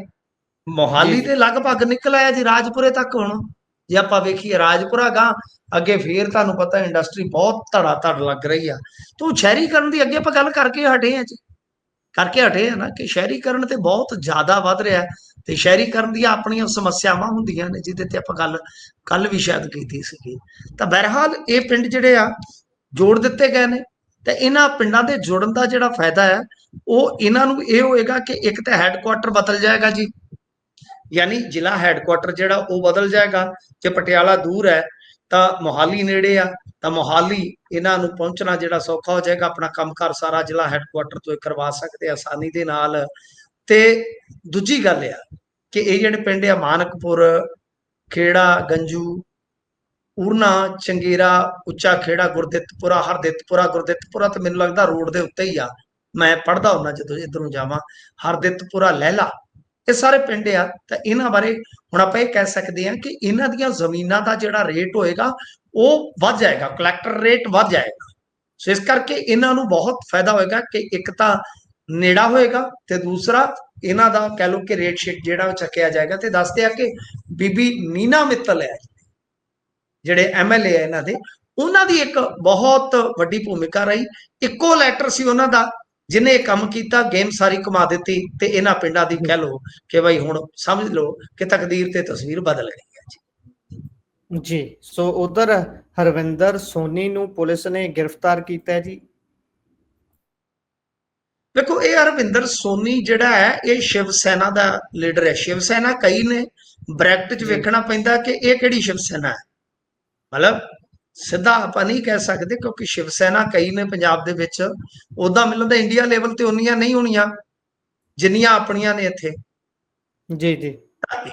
ਮੋਹਾਲੀ। ਤੇ ਲਗਭਗ ਨਿਕਲ ਆਇਆ ਜੀ ਰਾਜਪੁਰੇ ਤੱਕ ਹੁਣ। ਜੇ ਆਪਾਂ ਵੇਖੀਏ ਰਾਜਪੁਰਾ ਗਾਂ ਅੱਗੇ ਫੇਰ ਤੁਹਾਨੂੰ ਪਤਾ ਇੰਡਸਟਰੀ ਬਹੁਤ ਧੜਾ ਧੜ ਲੱਗ ਰਹੀ ਆ। ਤੂੰ ਸ਼ਹਿਰੀਕਰਨ ਦੀ ਅੱਗੇ ਆਪਾਂ ਗੱਲ ਕਰਕੇ ਹਟੇ ਆ ਜੀ। ਕਰਕੇ ਹਟੇ ਆ ਨਾ ਕਿ ਸ਼ਹਿਰੀਕਰਨ ਤੇ ਬਹੁਤ ਜ਼ਿਆਦਾ ਵੱਧ ਰਿਹਾ। ਤੇ ਸ਼ਹਿਰੀਕਰਨ ਦੀਆਂ ਆਪਣੀਆਂ ਸਮੱਸਿਆਵਾਂ ਹੁੰਦੀਆਂ ਨੇ ਜਿਹਦੇ ਤੇ ਆਪਾਂ ਗੱਲ ਕੱਲ ਵੀ ਸ਼ਾਇਦ ਕੀਤੀ ਸੀਗੀ। ਤਾਂ ਬਹਰਹਾਲ ਇਹ ਪਿੰਡ ਜਿਹੜੇ ਆ ਜੋੜ ਦਿੱਤੇ ਗਏ ਨੇ। ਤੇ ਇਹਨਾਂ ਪਿੰਡਾਂ ਦੇ ਜੁੜਨ ਦਾ ਜਿਹੜਾ ਫਾਇਦਾ ਹੈ ਉਹ ਇਹਨਾਂ ਨੂੰ ਇਹ ਹੋਏਗਾ ਕਿ ਇੱਕ ਤਾਂ ਹੈੱਡਕੁਆਟਰ ਬਦਲ ਜਾਏਗਾ ਜੀ। ਯਾਨੀ ਜ਼ਿਲ੍ਹਾ ਹੈੱਡਕੁਆਟਰ ਜਿਹੜਾ ਉਹ ਬਦਲ ਜਾਏਗਾ, ਜੇ ਪਟਿਆਲਾ ਦੂਰ ਹੈ, ਤਾਂ ਮੋਹਾਲੀ ਨੇੜੇ ਆ, ਤਾਂ ਮੋਹਾਲੀ ਇਹਨਾਂ ਨੂੰ ਪਹੁੰਚਣਾ ਜਿਹੜਾ ਸੌਖਾ ਹੋ ਜਾਏਗਾ, ਆਪਣਾ ਕੰਮਕਾਰ ਸਾਰਾ ਜ਼ਿਲ੍ਹਾ ਹੈੱਡਕੁਆਟਰ ਤੋਂ ਕਰਵਾ ਸਕਦੇ ਆ ਆਸਾਨੀ ਦੇ ਨਾਲ। ਤੇ ਦੂਜੀ ਗੱਲ ਆ ਕਿ ਇਹ ਜਿਹੜੇ ਪਿੰਡ ਆ, ਮਾਨਕਪੁਰ, ਖੇੜਾ, ਗੰਜੂ ਉਰਨਾ ਚੰਗੇਰਾ, ਉੱਚਾ ਖੇੜਾ, ਗੁਰਦਿੱਤਪੁਰਾ, ਹਰਦਿੱਤਪੁਰਾ, ਗੁਰਦਿੱਤਪੁਰਾ ਤੇ ਮੈਨੂੰ ਲੱਗਦਾ ਰੋਡ ਦੇ ਉੱਤੇ ਹੀ ਆ। ਮੈਂ ਪੜਦਾ ਹੁੰਦਾ ਜਦੋਂ ਇੱਧਰ ਨੂੰ ਜਾਵਾਂ। ਹਰਦਿੱਤਪੁਰਾ, ਲਹਿਲਾ ਇਹ ਸਾਰੇ ਪਿੰਡ ਆ, ਤਾਂ ਇਹਨਾਂ ਬਾਰੇ ਹੁਣ ਆਪਾਂ ਇਹ ਕਹਿ ਸਕਦੇ ਹਾਂ ਕਿ ਇਹਨਾਂ ਦੀਆਂ ਜ਼ਮੀਨਾਂ ਦਾ ਜਿਹੜਾ ਰੇਟ ਹੋਏਗਾ, ਉਹ ਵੱਧ ਜਾਏਗਾ ਕਲੈਕਟਰ ਰੇਟ ਵੱਧ ਜਾਏਗਾ। ਸੋ ਇਸ ਕਰਕੇ ਇਹਨਾਂ ਨੂੰ ਬਹੁਤ ਫਾਇਦਾ ਹੋਏਗਾ ਕਿ ਇੱਕ ਤਾਂ ਨੇੜਾ ਹੋਏਗਾ ਤੇ ਦੂਸਰਾ ਇਹਨਾਂ ਦਾ ਕਹਿ ਲਓ ਕਿ ਰੇਟ ਸ਼ੀਟ ਜਿਹੜਾ ਚੱਕਿਆ ਜਾਏਗਾ ਤੇ ਦੱਸਦੇ ਆ ਕਿ ਬੀਬੀ ਨੀਨਾ ਮਿੱਤਲ ਹੈ, ਜਿਹੜੇ ਐਮਐਲਏ ਆ ਇਹਨਾਂ ਦੇ, ਉਹਨਾਂ ਦੀ ਇੱਕ ਬਹੁਤ ਵੱਡੀ ਭੂਮਿਕਾ ਰਹੀ। ਇੱਕੋ ਲੈਟਰ ਸੀ ਉਹਨਾਂ ਦਾ ਜਿਹਨੇ ਇਹ ਕੰਮ ਕੀਤਾ ਗੇਮ ਸਾਰੀ ਕਮਾ ਦਿੱਤੀ ਤੇ ਇਹਨਾਂ ਪਿੰਡਾਂ ਦੀ ਕਹਿ ਲਓ ਕਿ ਭਾਈ ਹੁਣ ਸਮਝ ਲਓ ਕਿ ਤਕਦੀਰ ਤੇ ਤਸਵੀਰ ਬਦਲ ਗਈ ਹੈ ਜੀ। ਜੀ ਸੋ ਉਧਰ ਹਰਵਿੰਦਰ ਸੋਨੀ ਨੂੰ ਪੁਲਿਸ ਨੇ ਗ੍ਰਿਫਤਾਰ ਕੀਤਾ ਹੈ ਜੀ। ਦੇਖੋ ਇਹ ਅਰਵਿੰਦਰ ਸੋਨੀ ਜਿਹੜਾ ਹੈ ਇਹ ਸ਼ਿਵ ਸੈਨਾ ਦਾ ਲੀਡਰ ਹੈ। ਸ਼ਿਵ ਸੈਨਾ ਕਈ ਨੇ। ਬ੍ਰੈਕਟ 'ਚ। ਵੇਖਣਾ ਪੈਂਦਾ ਕਿ ਇਹ ਕਿਹੜੀ ਸ਼ਿਵ ਸੈਨਾ ਹੈ? ਮਤਲਬ ਸਿੱਧਾ ਆਪਾਂ ਨਹੀਂ ਕਹਿ ਸਕਦੇ ਕਿਉਂਕਿ ਸ਼ਿਵ ਸੈਨਾ ਕਈ ਨੇ ਪੰਜਾਬ ਦੇ ਵਿੱਚ ਉਦਾਂ ਮੈਨੂੰ ਲੱਗਦਾ ਇੰਡੀਆ ਲੈਵਲ ਤੇ ਉਨੀਆਂ ਨਹੀਂ ਹੋਣੀਆਂ ਜਿੰਨੀਆਂ ਆਪਣੀਆਂ ਨੇ ਇੱਥੇ। ਜੀ ਜੀ।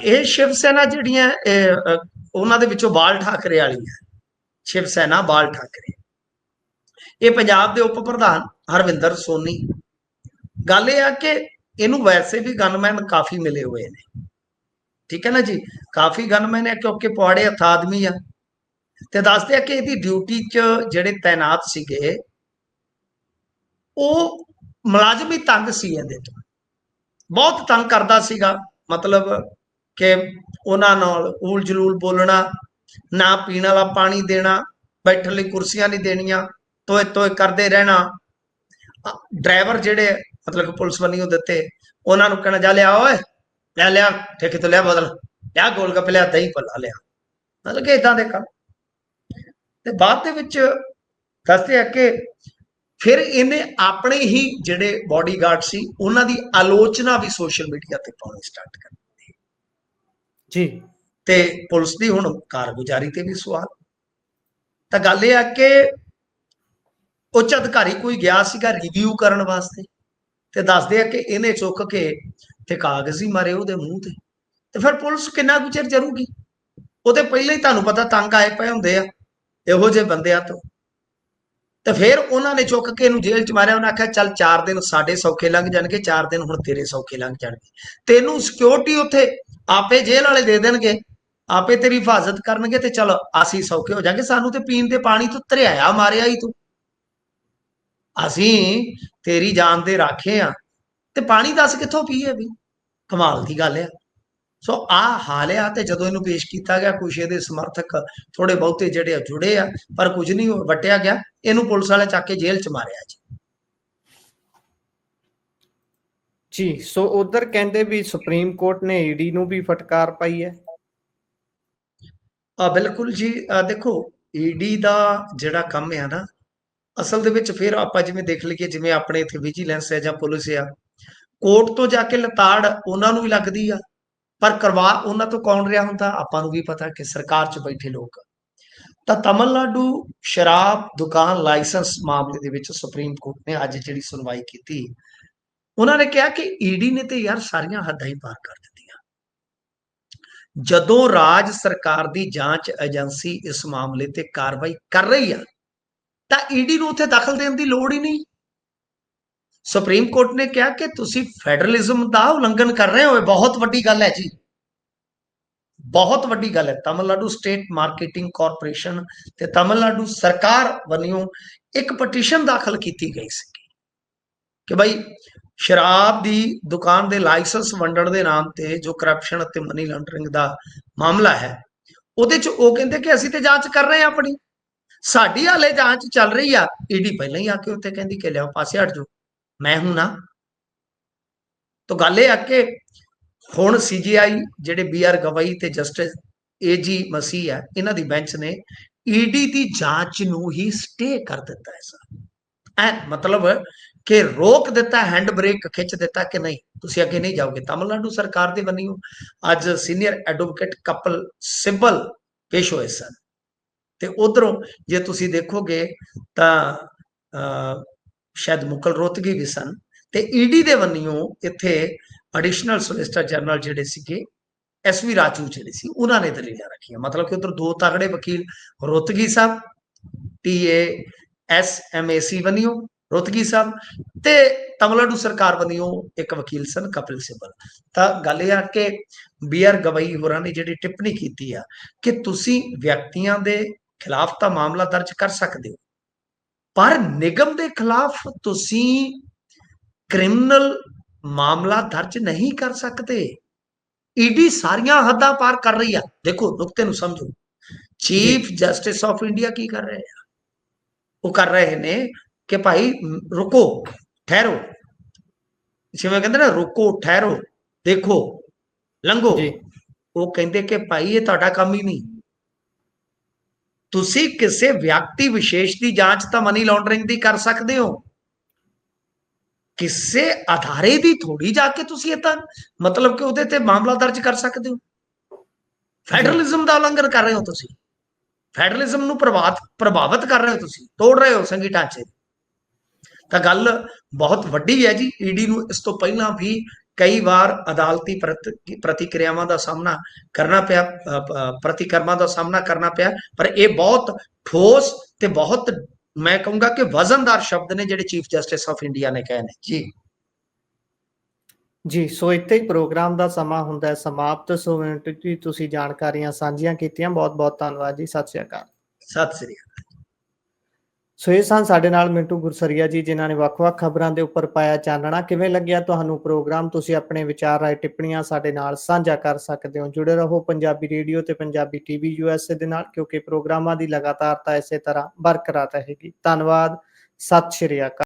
ਇਹ ਸ਼ਿਵ ਸੈਨਾ ਜਿਹੜੀਆਂ ਉਹਨਾਂ ਦੇ ਵਿੱਚੋਂ ਬਾਲ ਠਾਕਰੇ ਵਾਲੀ ਹੈ। ਸ਼ਿਵ ਸੈਨਾ ਬਾਲ ਠਾਕਰੇ। ਇਹ ਪੰਜਾਬ ਦੇ ਉਪ ਪ੍ਰਧਾਨ ਹਰਵਿੰਦਰ ਸੋਨੀ। ਗੱਲ ਇਹ ਆ ਕਿ ਇਹਨੂੰ ਵੈਸੇ ਵੀ ਗਨਮੈਨ ਕਾਫੀ ਮਿਲੇ ਹੋਏ ਨੇ। ਠੀਕ ਹੈ ਨਾ ਜੀ? ਕਾਫੀ ਗਨਮੈਨ ਹੈ ਕਿਉਂਕਿ ਪੌੜੇ ਹੱਥ ਆਦਮੀ ਆ। ਤੇ ਦੱਸਦੇ ਆ ਕਿ ਇਹਦੀ ਡਿਊਟੀ 'ਚ ਜਿਹੜੇ ਤਾਇਨਾਤ ਸੀਗੇ, ਉਹ ਮੁਲਾਜ਼ਮ ਹੀ ਤੰਗ ਸੀ ਇਹਦੇ ਤੋਂ। ਬਹੁਤ ਤੰਗ ਕਰਦਾ ਸੀਗਾ, ਮਤਲਬ ਕਿ ਉਹਨਾਂ ਨਾਲ ਊਲ ਜਲੂਲ ਬੋਲਣਾ, ਨਾ ਪੀਣ ਵਾਲਾ ਪਾਣੀ ਦੇਣਾ, ਬੈਠਣ ਲਈ ਕੁਰਸੀਆਂ ਨਹੀਂ ਦੇਣੀਆਂ ਤੋਏ ਤੋਏ ਕਰਦੇ ਰਹਿਣਾ। ਡਰਾਈਵਰ ਜਿਹੜੇ, ਮਤਲਬ ਕਿ ਪੁਲਿਸ ਉਹ ਦਿੱਤੇ। ਉਹਨਾਂ ਨੂੰ ਕਹਿਣਾ, ਜਾ ਲਿਆ ਓਏ, ਲੈ ਲਿਆ, ਠੇਕੇ ਤੋਂ ਲਿਆ ਬਦਲ। ਲਿਆ ਗੋਲ ਗੱਪੇ ਲਿਆ ਦਹੀਂ ਪੱਲਾ ਲਿਆ। ਮਤਲਬ ਕਿ ਇਦਾਂ ਦੇ ਕੰਮ। ਤੇ ਬਾਅਦ ਦੇ ਵਿੱਚ ਦੱਸਦੇ ਆ ਕਿ ਫਿਰ ਇਹਨੇ ਆਪਣੇ ਹੀ ਜਿਹੜੇ ਬਾਡੀਗਾਰਡ ਸੀ ਉਹਨਾਂ ਦੀ ਆਲੋਚਨਾ ਵੀ ਸੋਸ਼ਲ ਮੀਡੀਆ ਤੇ ਪਾਉਣੀ ਸਟਾਰਟ ਕਰ ਦਿੱਤੀ। ਜੀ। ਤੇ ਪੁਲਿਸ ਦੀ ਹੁਣ ਕਾਰਗੁਜ਼ਾਰੀ ਤੇ ਵੀ ਸਵਾਲ। ਤਾਂ ਗੱਲ ਇਹ ਆ ਕਿ ਉੱਚ ਅਧਿਕਾਰੀ ਕੋਈ ਗਿਆ ਸੀਗਾ ਰਿਵਿਊ ਕਰਨ ਵਾਸਤੇ ਤੇ ਦੱਸਦੇ ਆ ਕਿ ਇਹਨੇ ਚੁੱਕ ਕੇ ਤੇ ਕਾਗਜ਼ ਹੀ ਮਾਰੇ ਉਹਦੇ ਮੂੰਹ ਤੇ। ਤੇ ਫਿਰ ਪੁਲਿਸ ਕਿੰਨਾ ਕੁ ਚਿਰ ਜਰੂਗੀ? ਉਹਦੇ ਪਹਿਲਾਂ ਹੀ ਤੁਹਾਨੂੰ ਪਤਾ ਤੰਗ ਆਏ ਪਏ ਹੁੰਦੇ ਆ। ਇਹੋ ਜਿਹੇ ਬੰਦਿਆਂ ਤੋਂ। ਤੇ ਫਿਰ ਉਹਨਾਂ ਨੇ ਚੁੱਕ ਕੇ ਇਹਨੂੰ ਜੇਲ੍ਹ ਚ ਮਾਰਿਆ। ਉਹਨਾਂ ਆਖਿਆ, ਚੱਲ 4 ਦਿਨ ਸਾਡੇ ਸੌਖੇ ਲੰਘ ਜਾਣਗੇ 4 ਦਿਨ ਹੁਣ ਤੇਰੇ ਸੌਖੇ ਲੰਘ ਜਾਣਗੇ। ਤੈਨੂੰ ਸਿਕਿਉਰਿਟੀ ਉੱਥੇ ਆਪੇ ਜੇਲ੍ਹ ਵਾਲੇ ਦੇ ਦੇਣਗੇ। ਆਪੇ ਤੇਰੀ ਹਿਫਾਜ਼ਤ ਕਰਨਗੇ ਤੇ ਚਲ ਅਸੀਂ ਸੌਖੇ ਹੋ ਜਾਾਂਗੇ। ਸਾਨੂੰ ਤੇ ਪੀਣ ਦੇ ਪਾਣੀ ਤੋਂ ਧਰਿਆਇਆ ਮਾਰਿਆ ਹੀ ਤੂੰ। ਅਸੀਂ ਤੇਰੀ ਜਾਨ ਦੇ ਰਾਖੇ ਆ। ਤੇ ਪਾਣੀ ਦੱਸ ਕਿੱਥੋਂ ਪੀਏ ਵੀ? ਕਮਾਲ ਦੀ ਗੱਲ ਆ। ਸੋ ਆ ਹਾਲ ਆ ਤੇ ਜਦੋਂ ਇਹਨੂੰ ਪੇਸ਼ ਕੀਤਾ ਗਿਆ ਕੁਛ ਇਹਦੇ ਸਮਰਥਕ ਥੋੜੇ ਬਹੁਤੇ ਜਿਹੜੇ ਜੁੜੇ ਆ ਪਰ ਕੁਝ ਨਹੀਂ ਵਟਿਆ ਗਿਆ ਇਹਨੂੰ ਪੁਲਿਸ ਵਾਲੇ ਚੱਕ ਕੇ ਜੇਲ੍ਹ ਚ ਮਾਰਿਆ ਜੀ। ਜੀ ਸੋ ਉਧਰ ਕਹਿੰਦੇ ਵੀ ਸੁਪਰੀਮ ਕੋਰਟ ਨੇ ਈਡੀ ਨੂੰ ਵੀ ਫਟਕਾਰ ਪਾਈ ਹੈ। ਆ ਬਿਲਕੁਲ ਜੀ ਦੇਖੋ ਈਡੀ ਦਾ ਜਿਹੜਾ ਕੰਮ ਆ ਨਾ ਅਸਲ ਦੇ ਵਿੱਚ ਫਿਰ ਆਪਾਂ ਜਿਵੇਂ ਦੇਖ ਲਈਏ ਜਿਵੇਂ ਆਪਣੇ ਇੱਥੇ ਵਿਜੀਲੈਂਸ ਹੈ ਜਾਂ ਪੁਲਿਸ ਆ ਕੋਰਟ ਤੋਂ ਜਾ ਕੇ ਲਤਾੜ ਉਹਨਾਂ ਨੂੰ ਵੀ ਲੱਗਦੀ ਆ। ਪਰ ਕਰਵਾ ਉਹਨਾਂ ਤੋਂ ਕੌਣ ਰਿਹਾ ਹੁੰਦਾ? ਆਪਾਂ ਨੂੰ ਵੀ ਪਤਾ ਕਿ ਸਰਕਾਰ 'ਚ ਬੈਠੇ ਲੋਕ। ਤਾਂ ਤਮਿਲਨਾਡੂ ਸ਼ਰਾਬ ਦੁਕਾਨ ਲਾਇਸੈਂਸ ਮਾਮਲੇ ਦੇ ਵਿੱਚ ਸੁਪਰੀਮ ਕੋਰਟ ਨੇ ਅੱਜ ਜਿਹੜੀ ਸੁਣਵਾਈ ਕੀਤੀ, ਉਹਨਾਂ ਨੇ ਕਿਹਾ ਕਿ ਈਡੀ ਨੇ ਤੇ ਯਾਰ ਸਾਰੀਆਂ ਹੱਦਾਂ ਹੀ ਪਾਰ ਕਰ ਦਿੱਤੀਆਂ। ਜਦੋਂ ਰਾਜ ਸਰਕਾਰ ਦੀ ਜਾਂਚ ਏਜੰਸੀ ਇਸ ਮਾਮਲੇ ਤੇ ਕਾਰਵਾਈ ਕਰ ਰਹੀ ਆ, ਤਾਂ ਈਡੀ ਨੂੰ ਉੱਥੇ ਦਖਲ ਦੇਣ ਦੀ ਲੋੜ ਹੀ ਨਹੀਂ। ਸੁਪਰੀਮ ਕੋਰਟ ਨੇ ਕਿਹਾ ਕਿ ਤੁਸੀਂ ਫੈਡਰਲਿਜ਼ਮ ਦਾ ਉਲੰਘਣ ਕਰ ਰਹੇ ਹੋ, ਇਹ ਬਹੁਤ ਵੱਡੀ ਗੱਲ ਹੈ ਜੀ। ਬਹੁਤ ਵੱਡੀ ਗੱਲ ਹੈ। ਤਮਿਲਨਾਡੂ ਸਟੇਟ ਮਾਰਕੀਟਿੰਗ ਕਾਰਪੋਰੇਸ਼ਨ ਤੇ ਤਮਿਲਨਾਡੂ ਸਰਕਾਰ ਵੱਲੋਂ ਇੱਕ ਪਟੀਸ਼ਨ ਦਾਖਲ ਕੀਤੀ ਗਈ ਸੀ ਕਿ ਭਾਈ ਸ਼ਰਾਬ ਦੀ ਦੁਕਾਨ ਦੇ ਲਾਇਸੈਂਸ ਵੰਡਣ ਦੇ ਨਾਮ ਤੇ ਜੋ ਕਰਪਸ਼ਨ ਅਤੇ ਮਨੀ ਲਾਂਡਰਿੰਗ ਦਾ ਮਾਮਲਾ ਹੈ, ਉਹਦੇ ਚ ਉਹ ਕਹਿੰਦੇ ਕਿ ਅਸੀਂ ਤੇ ਜਾਂਚ ਕਰ ਰਹੇ ਹਾਂ ਆਪਣੀ। ਸਾਡੀ ਹਾਲੇ ਜਾਂਚ ਚੱਲ ਰਹੀ ਆ। ਈਡੀ ਪਹਿਲਾਂ ਹੀ ਆ ਕੇ ਉੱਥੇ ਕਹਿੰਦੀ ਕਿ ਲਿਆਓ, ਪਾਸੇ ਹਟ ਜਾਓ। ਮੈਂ ਹੂੰ ਨਾ। ਤਾਂ ਗੱਲ ਇਹ ਆ ਕਿ ਹੁਣ ਸੀਜੀਆਈ ਜਿਹੜੇ ਬੀ ਆਰ ਗਵਾਈ ਤੇ ਜਸਟਿਸ ਏਜੀ ਮਸੀਹ ਆ, ਇਹਨਾਂ ਦੀ ਬੈਂਚ ਨੇ ਈਡੀ ਦੀ ਜਾਂਚ ਨੂੰ ਹੀ ਸਟੇ ਕਰ ਦਿੱਤਾ ਹੈ ਸਰ। ਐ ਮਤਲਬ ਕਿ ਰੋਕ ਦਿੱਤਾ ਹੈਂਡ ਬ੍ਰੇਕ ਖਿੱਚ ਦਿੱਤਾ ਕਿ ਨਹੀਂ, ਤੁਸੀਂ ਅੱਗੇ ਨਹੀਂ ਜਾਓਗੇ। ਤਾਮਿਲਨਾਡੂ ਸਰਕਾਰ ਦੇ ਵੱਲੋਂ ਅੱਜ ਸੀਨੀਅਰ ਐਡਵੋਕੇਟ ਕਪਲ ਸਿੱਬਲ ਪੇਸ਼ ਹੋਏ ਸਨ। ਤੇ ਉਧਰੋਂ ਜੇ ਤੁਸੀਂ ਦੇਖੋਗੇ ਤਾਂ ਸ਼ਾਇਦ ਮੁਕਲ ਰੋਤਗੀ ਵੀ ਸਨ। ਤੇ ਈਡੀ ਦੇ ਵੱਲੋਂ ਇੱਥੇ ਐਡੀਸ਼ਨਲ ਸੋਲਿਸਟਰ ਜਨਰਲ ਜਿਹੜੇ ਸੀਗੇ ਐਸ ਵੀ ਰਾਜੂ ਜਿਹੜੇ ਸੀ, ਉਹਨਾਂ ਨੇ ਦਲੀਲਾਂ ਰੱਖੀਆਂ। ਮਤਲਬ ਕਿ ਉਧਰ ਦੋ ਤਗੜੇ ਵਕੀਲ ਰੋਤਗੀ ਸਾਹਿਬ ਟੀਏ ਸੀ ਵੱਲੋਂ ਰੋਤਗੀ ਸਾਹਿਬ ਤੇ ਤਮਿਲਨਾਡੂ ਸਰਕਾਰ ਵੱਲੋਂ ਇੱਕ ਵਕੀਲ ਸਨ, ਕਪਿਲ ਸਿੱਬਲ। ਤਾਂ ਗੱਲ ਇਹ ਆ ਕਿ ਬੀ ਆਰ ਗਵਾਈ ਹੋਰਾਂ ਨੇ ਜਿਹੜੀ ਟਿੱਪਣੀ ਕੀਤੀ ਆ ਕਿ ਤੁਸੀਂ ਵਿਅਕਤੀਆਂ ਦੇ ਖਿਲਾਫ ਤਾਂ ਮਾਮਲਾ ਦਰਜ ਕਰ ਸਕਦੇ ਹੋ ਪਰ ਨਿਗਮ ਦੇ ਖਿਲਾਫ ਤੁਸੀਂ ਕ੍ਰਿਮੀਨਲ ਮਾਮਲਾ ਦਰਜ ਨਹੀਂ ਕਰ ਸਕਦੇ। ਈਡੀ ਸਾਰੀਆਂ ਹੱਦਾਂ ਪਾਰ ਕਰ ਰਹੀ ਆ। ਦੇਖੋ ਨੁਕਤੇ ਨੂੰ ਸਮਝੋ। ਚੀਫ ਜਸਟਿਸ ਆਫ ਇੰਡੀਆ ਕੀ ਕਰ ਰਹੇ ਆ? ਉਹ ਕਰ ਰਹੇ ਨੇ ਕਿ ਭਾਈ ਰੁਕੋ ਠਹਿਰੋ। ਜਿਵੇਂ ਕਹਿੰਦੇ ਨਾ ਰੁਕੋ ਠਹਿਰੋ ਦੇਖੋ ਲੰਘੋ। ਉਹ ਕਹਿੰਦੇ ਕਿ ਭਾਈ ਇਹ ਤੁਹਾਡਾ ਕੰਮ ਹੀ ਨਹੀਂ। ਤੁਸੀਂ ਕਿਸੇ ਵਿਅਕਤੀ ਵਿਸ਼ੇਸ਼ ਦੀ ਜਾਂਚ ਤਾਂ ਮਨੀ ਲਾਂਡਰਿੰਗ ਦੀ ਕਰ ਸਕਦੇ ਹੋ। ਕਿਸੇ ਆਧਾਰੇ ਦੀ ਥੋੜੀ ਜਾ ਕੇ ਤੁਸੀਂ ਇਹ ਤਾਂ ਮਤਲਬ ਕਿ ਉਹਦੇ ਤੇ ਮਾਮਲਾ ਦਰਜ ਕਰ ਸਕਦੇ ਹੋ। ਫੈਡਰਲਿਜ਼ਮ ਦਾ ਉਲੰਘਣ ਕਰ ਰਹੇ ਹੋ ਤੁਸੀਂ। ਫੈਡਰਲਿਜ਼ਮ ਨੂੰ ਪ੍ਰਭਾਵਿਤ ਪ੍ਰਭਾਵਿਤ ਕਰ ਰਹੇ ਹੋ ਤੁਸੀਂ। ਤੋੜ ਰਹੇ ਹੋ ਸੰਗੀ ਢਾਂਚੇ। ਤਾਂ ਗੱਲ ਬਹੁਤ ਵੱਡੀ ਹੈ ਜੀ। ਈਡੀ ਨੂੰ ਇਸ ਤੋਂ ਪਹਿਲਾਂ ਵੀ ਕਈ ਵਾਰ ਅਦਾਲਤੀ ਪ੍ਰਤੀਕਿਰਿਆਵਾਂ ਦਾ ਸਾਹਮਣਾ ਕਰਨਾ ਪਿਆ ਪ੍ਰਤੀਕਰਮਾਂ ਦਾ ਸਾਹਮਣਾ ਕਰਨਾ ਪਿਆ ਪਰ ਇਹ ਬਹੁਤ ਠੋਸ ਤੇ ਬਹੁਤ ਮੈਂ ਕਹੂੰਗਾ ਕਿ ਵਜ਼ਨਦਾਰ ਸ਼ਬਦ ਨੇ ਜਿਹੜੇ ਚੀਫ ਜਸਟਿਸ ਆਫ ਇੰਡੀਆ ਨੇ ਕਹੇ ਨੇ। ਜੀ। ਜੀ ਸੋ ਇੱਥੇ ਹੀ ਪ੍ਰੋਗਰਾਮ ਦਾ ਸਮਾਂ ਹੁੰਦਾ ਹੈ ਸਮਾਪਤ। ਸੋ ਮਿੰਟ ਦੀ ਤੁਸੀਂ ਜਾਣਕਾਰੀਆਂ ਸਾਂਝੀਆਂ ਕੀਤੀਆਂ ਬਹੁਤ ਬਹੁਤ ਧੰਨਵਾਦ ਜੀ ਸਤਿ ਸ਼੍ਰੀ ਅਕਾਲ। ਸਤਿ ਸ੍ਰੀ ਅਕਾਲ। ਸੋ ਇਹ ਸਨ ਸਾਡੇ ਨਾਲ ਮਿੰਟੂ ਗੁਰਸਰੀਆ ਜੀ, ਜਿਨ੍ਹਾਂ ਨੇ ਵੱਖ-ਵੱਖ ਖਬਰਾਂ ਦੇ ਉੱਪਰ ਪਾਇਆ ਚਾਨਣਾ। ਕਿਵੇਂ ਲੱਗਿਆ ਤੁਹਾਨੂੰ ਪ੍ਰੋਗਰਾਮ? ਤੁਸੀਂ ਆਪਣੇ ਵਿਚਾਰ ਰਾਏ ਟਿੱਪਣੀਆਂ ਸਾਡੇ ਨਾਲ ਸਾਂਝਾ ਕਰ ਸਕਦੇ ਹੋ। ਜੁੜੇ ਰਹੋ ਪੰਜਾਬੀ ਰੇਡੀਓ ਤੇ ਪੰਜਾਬੀ ਟੀਵੀ ਯੂਐਸਏ ਦੇ ਨਾਲ, ਕਿਉਂਕਿ ਪ੍ਰੋਗਰਾਮਾਂ ਦੀ ਲਗਾਤਾਰਤਾ ਇਸੇ ਤਰ੍ਹਾਂ ਬਰਕਰਾਰ ਰਹੇਗੀ। ਧੰਨਵਾਦ। ਸਤਿ ਸ਼੍ਰੀ ਅਕਾਲ।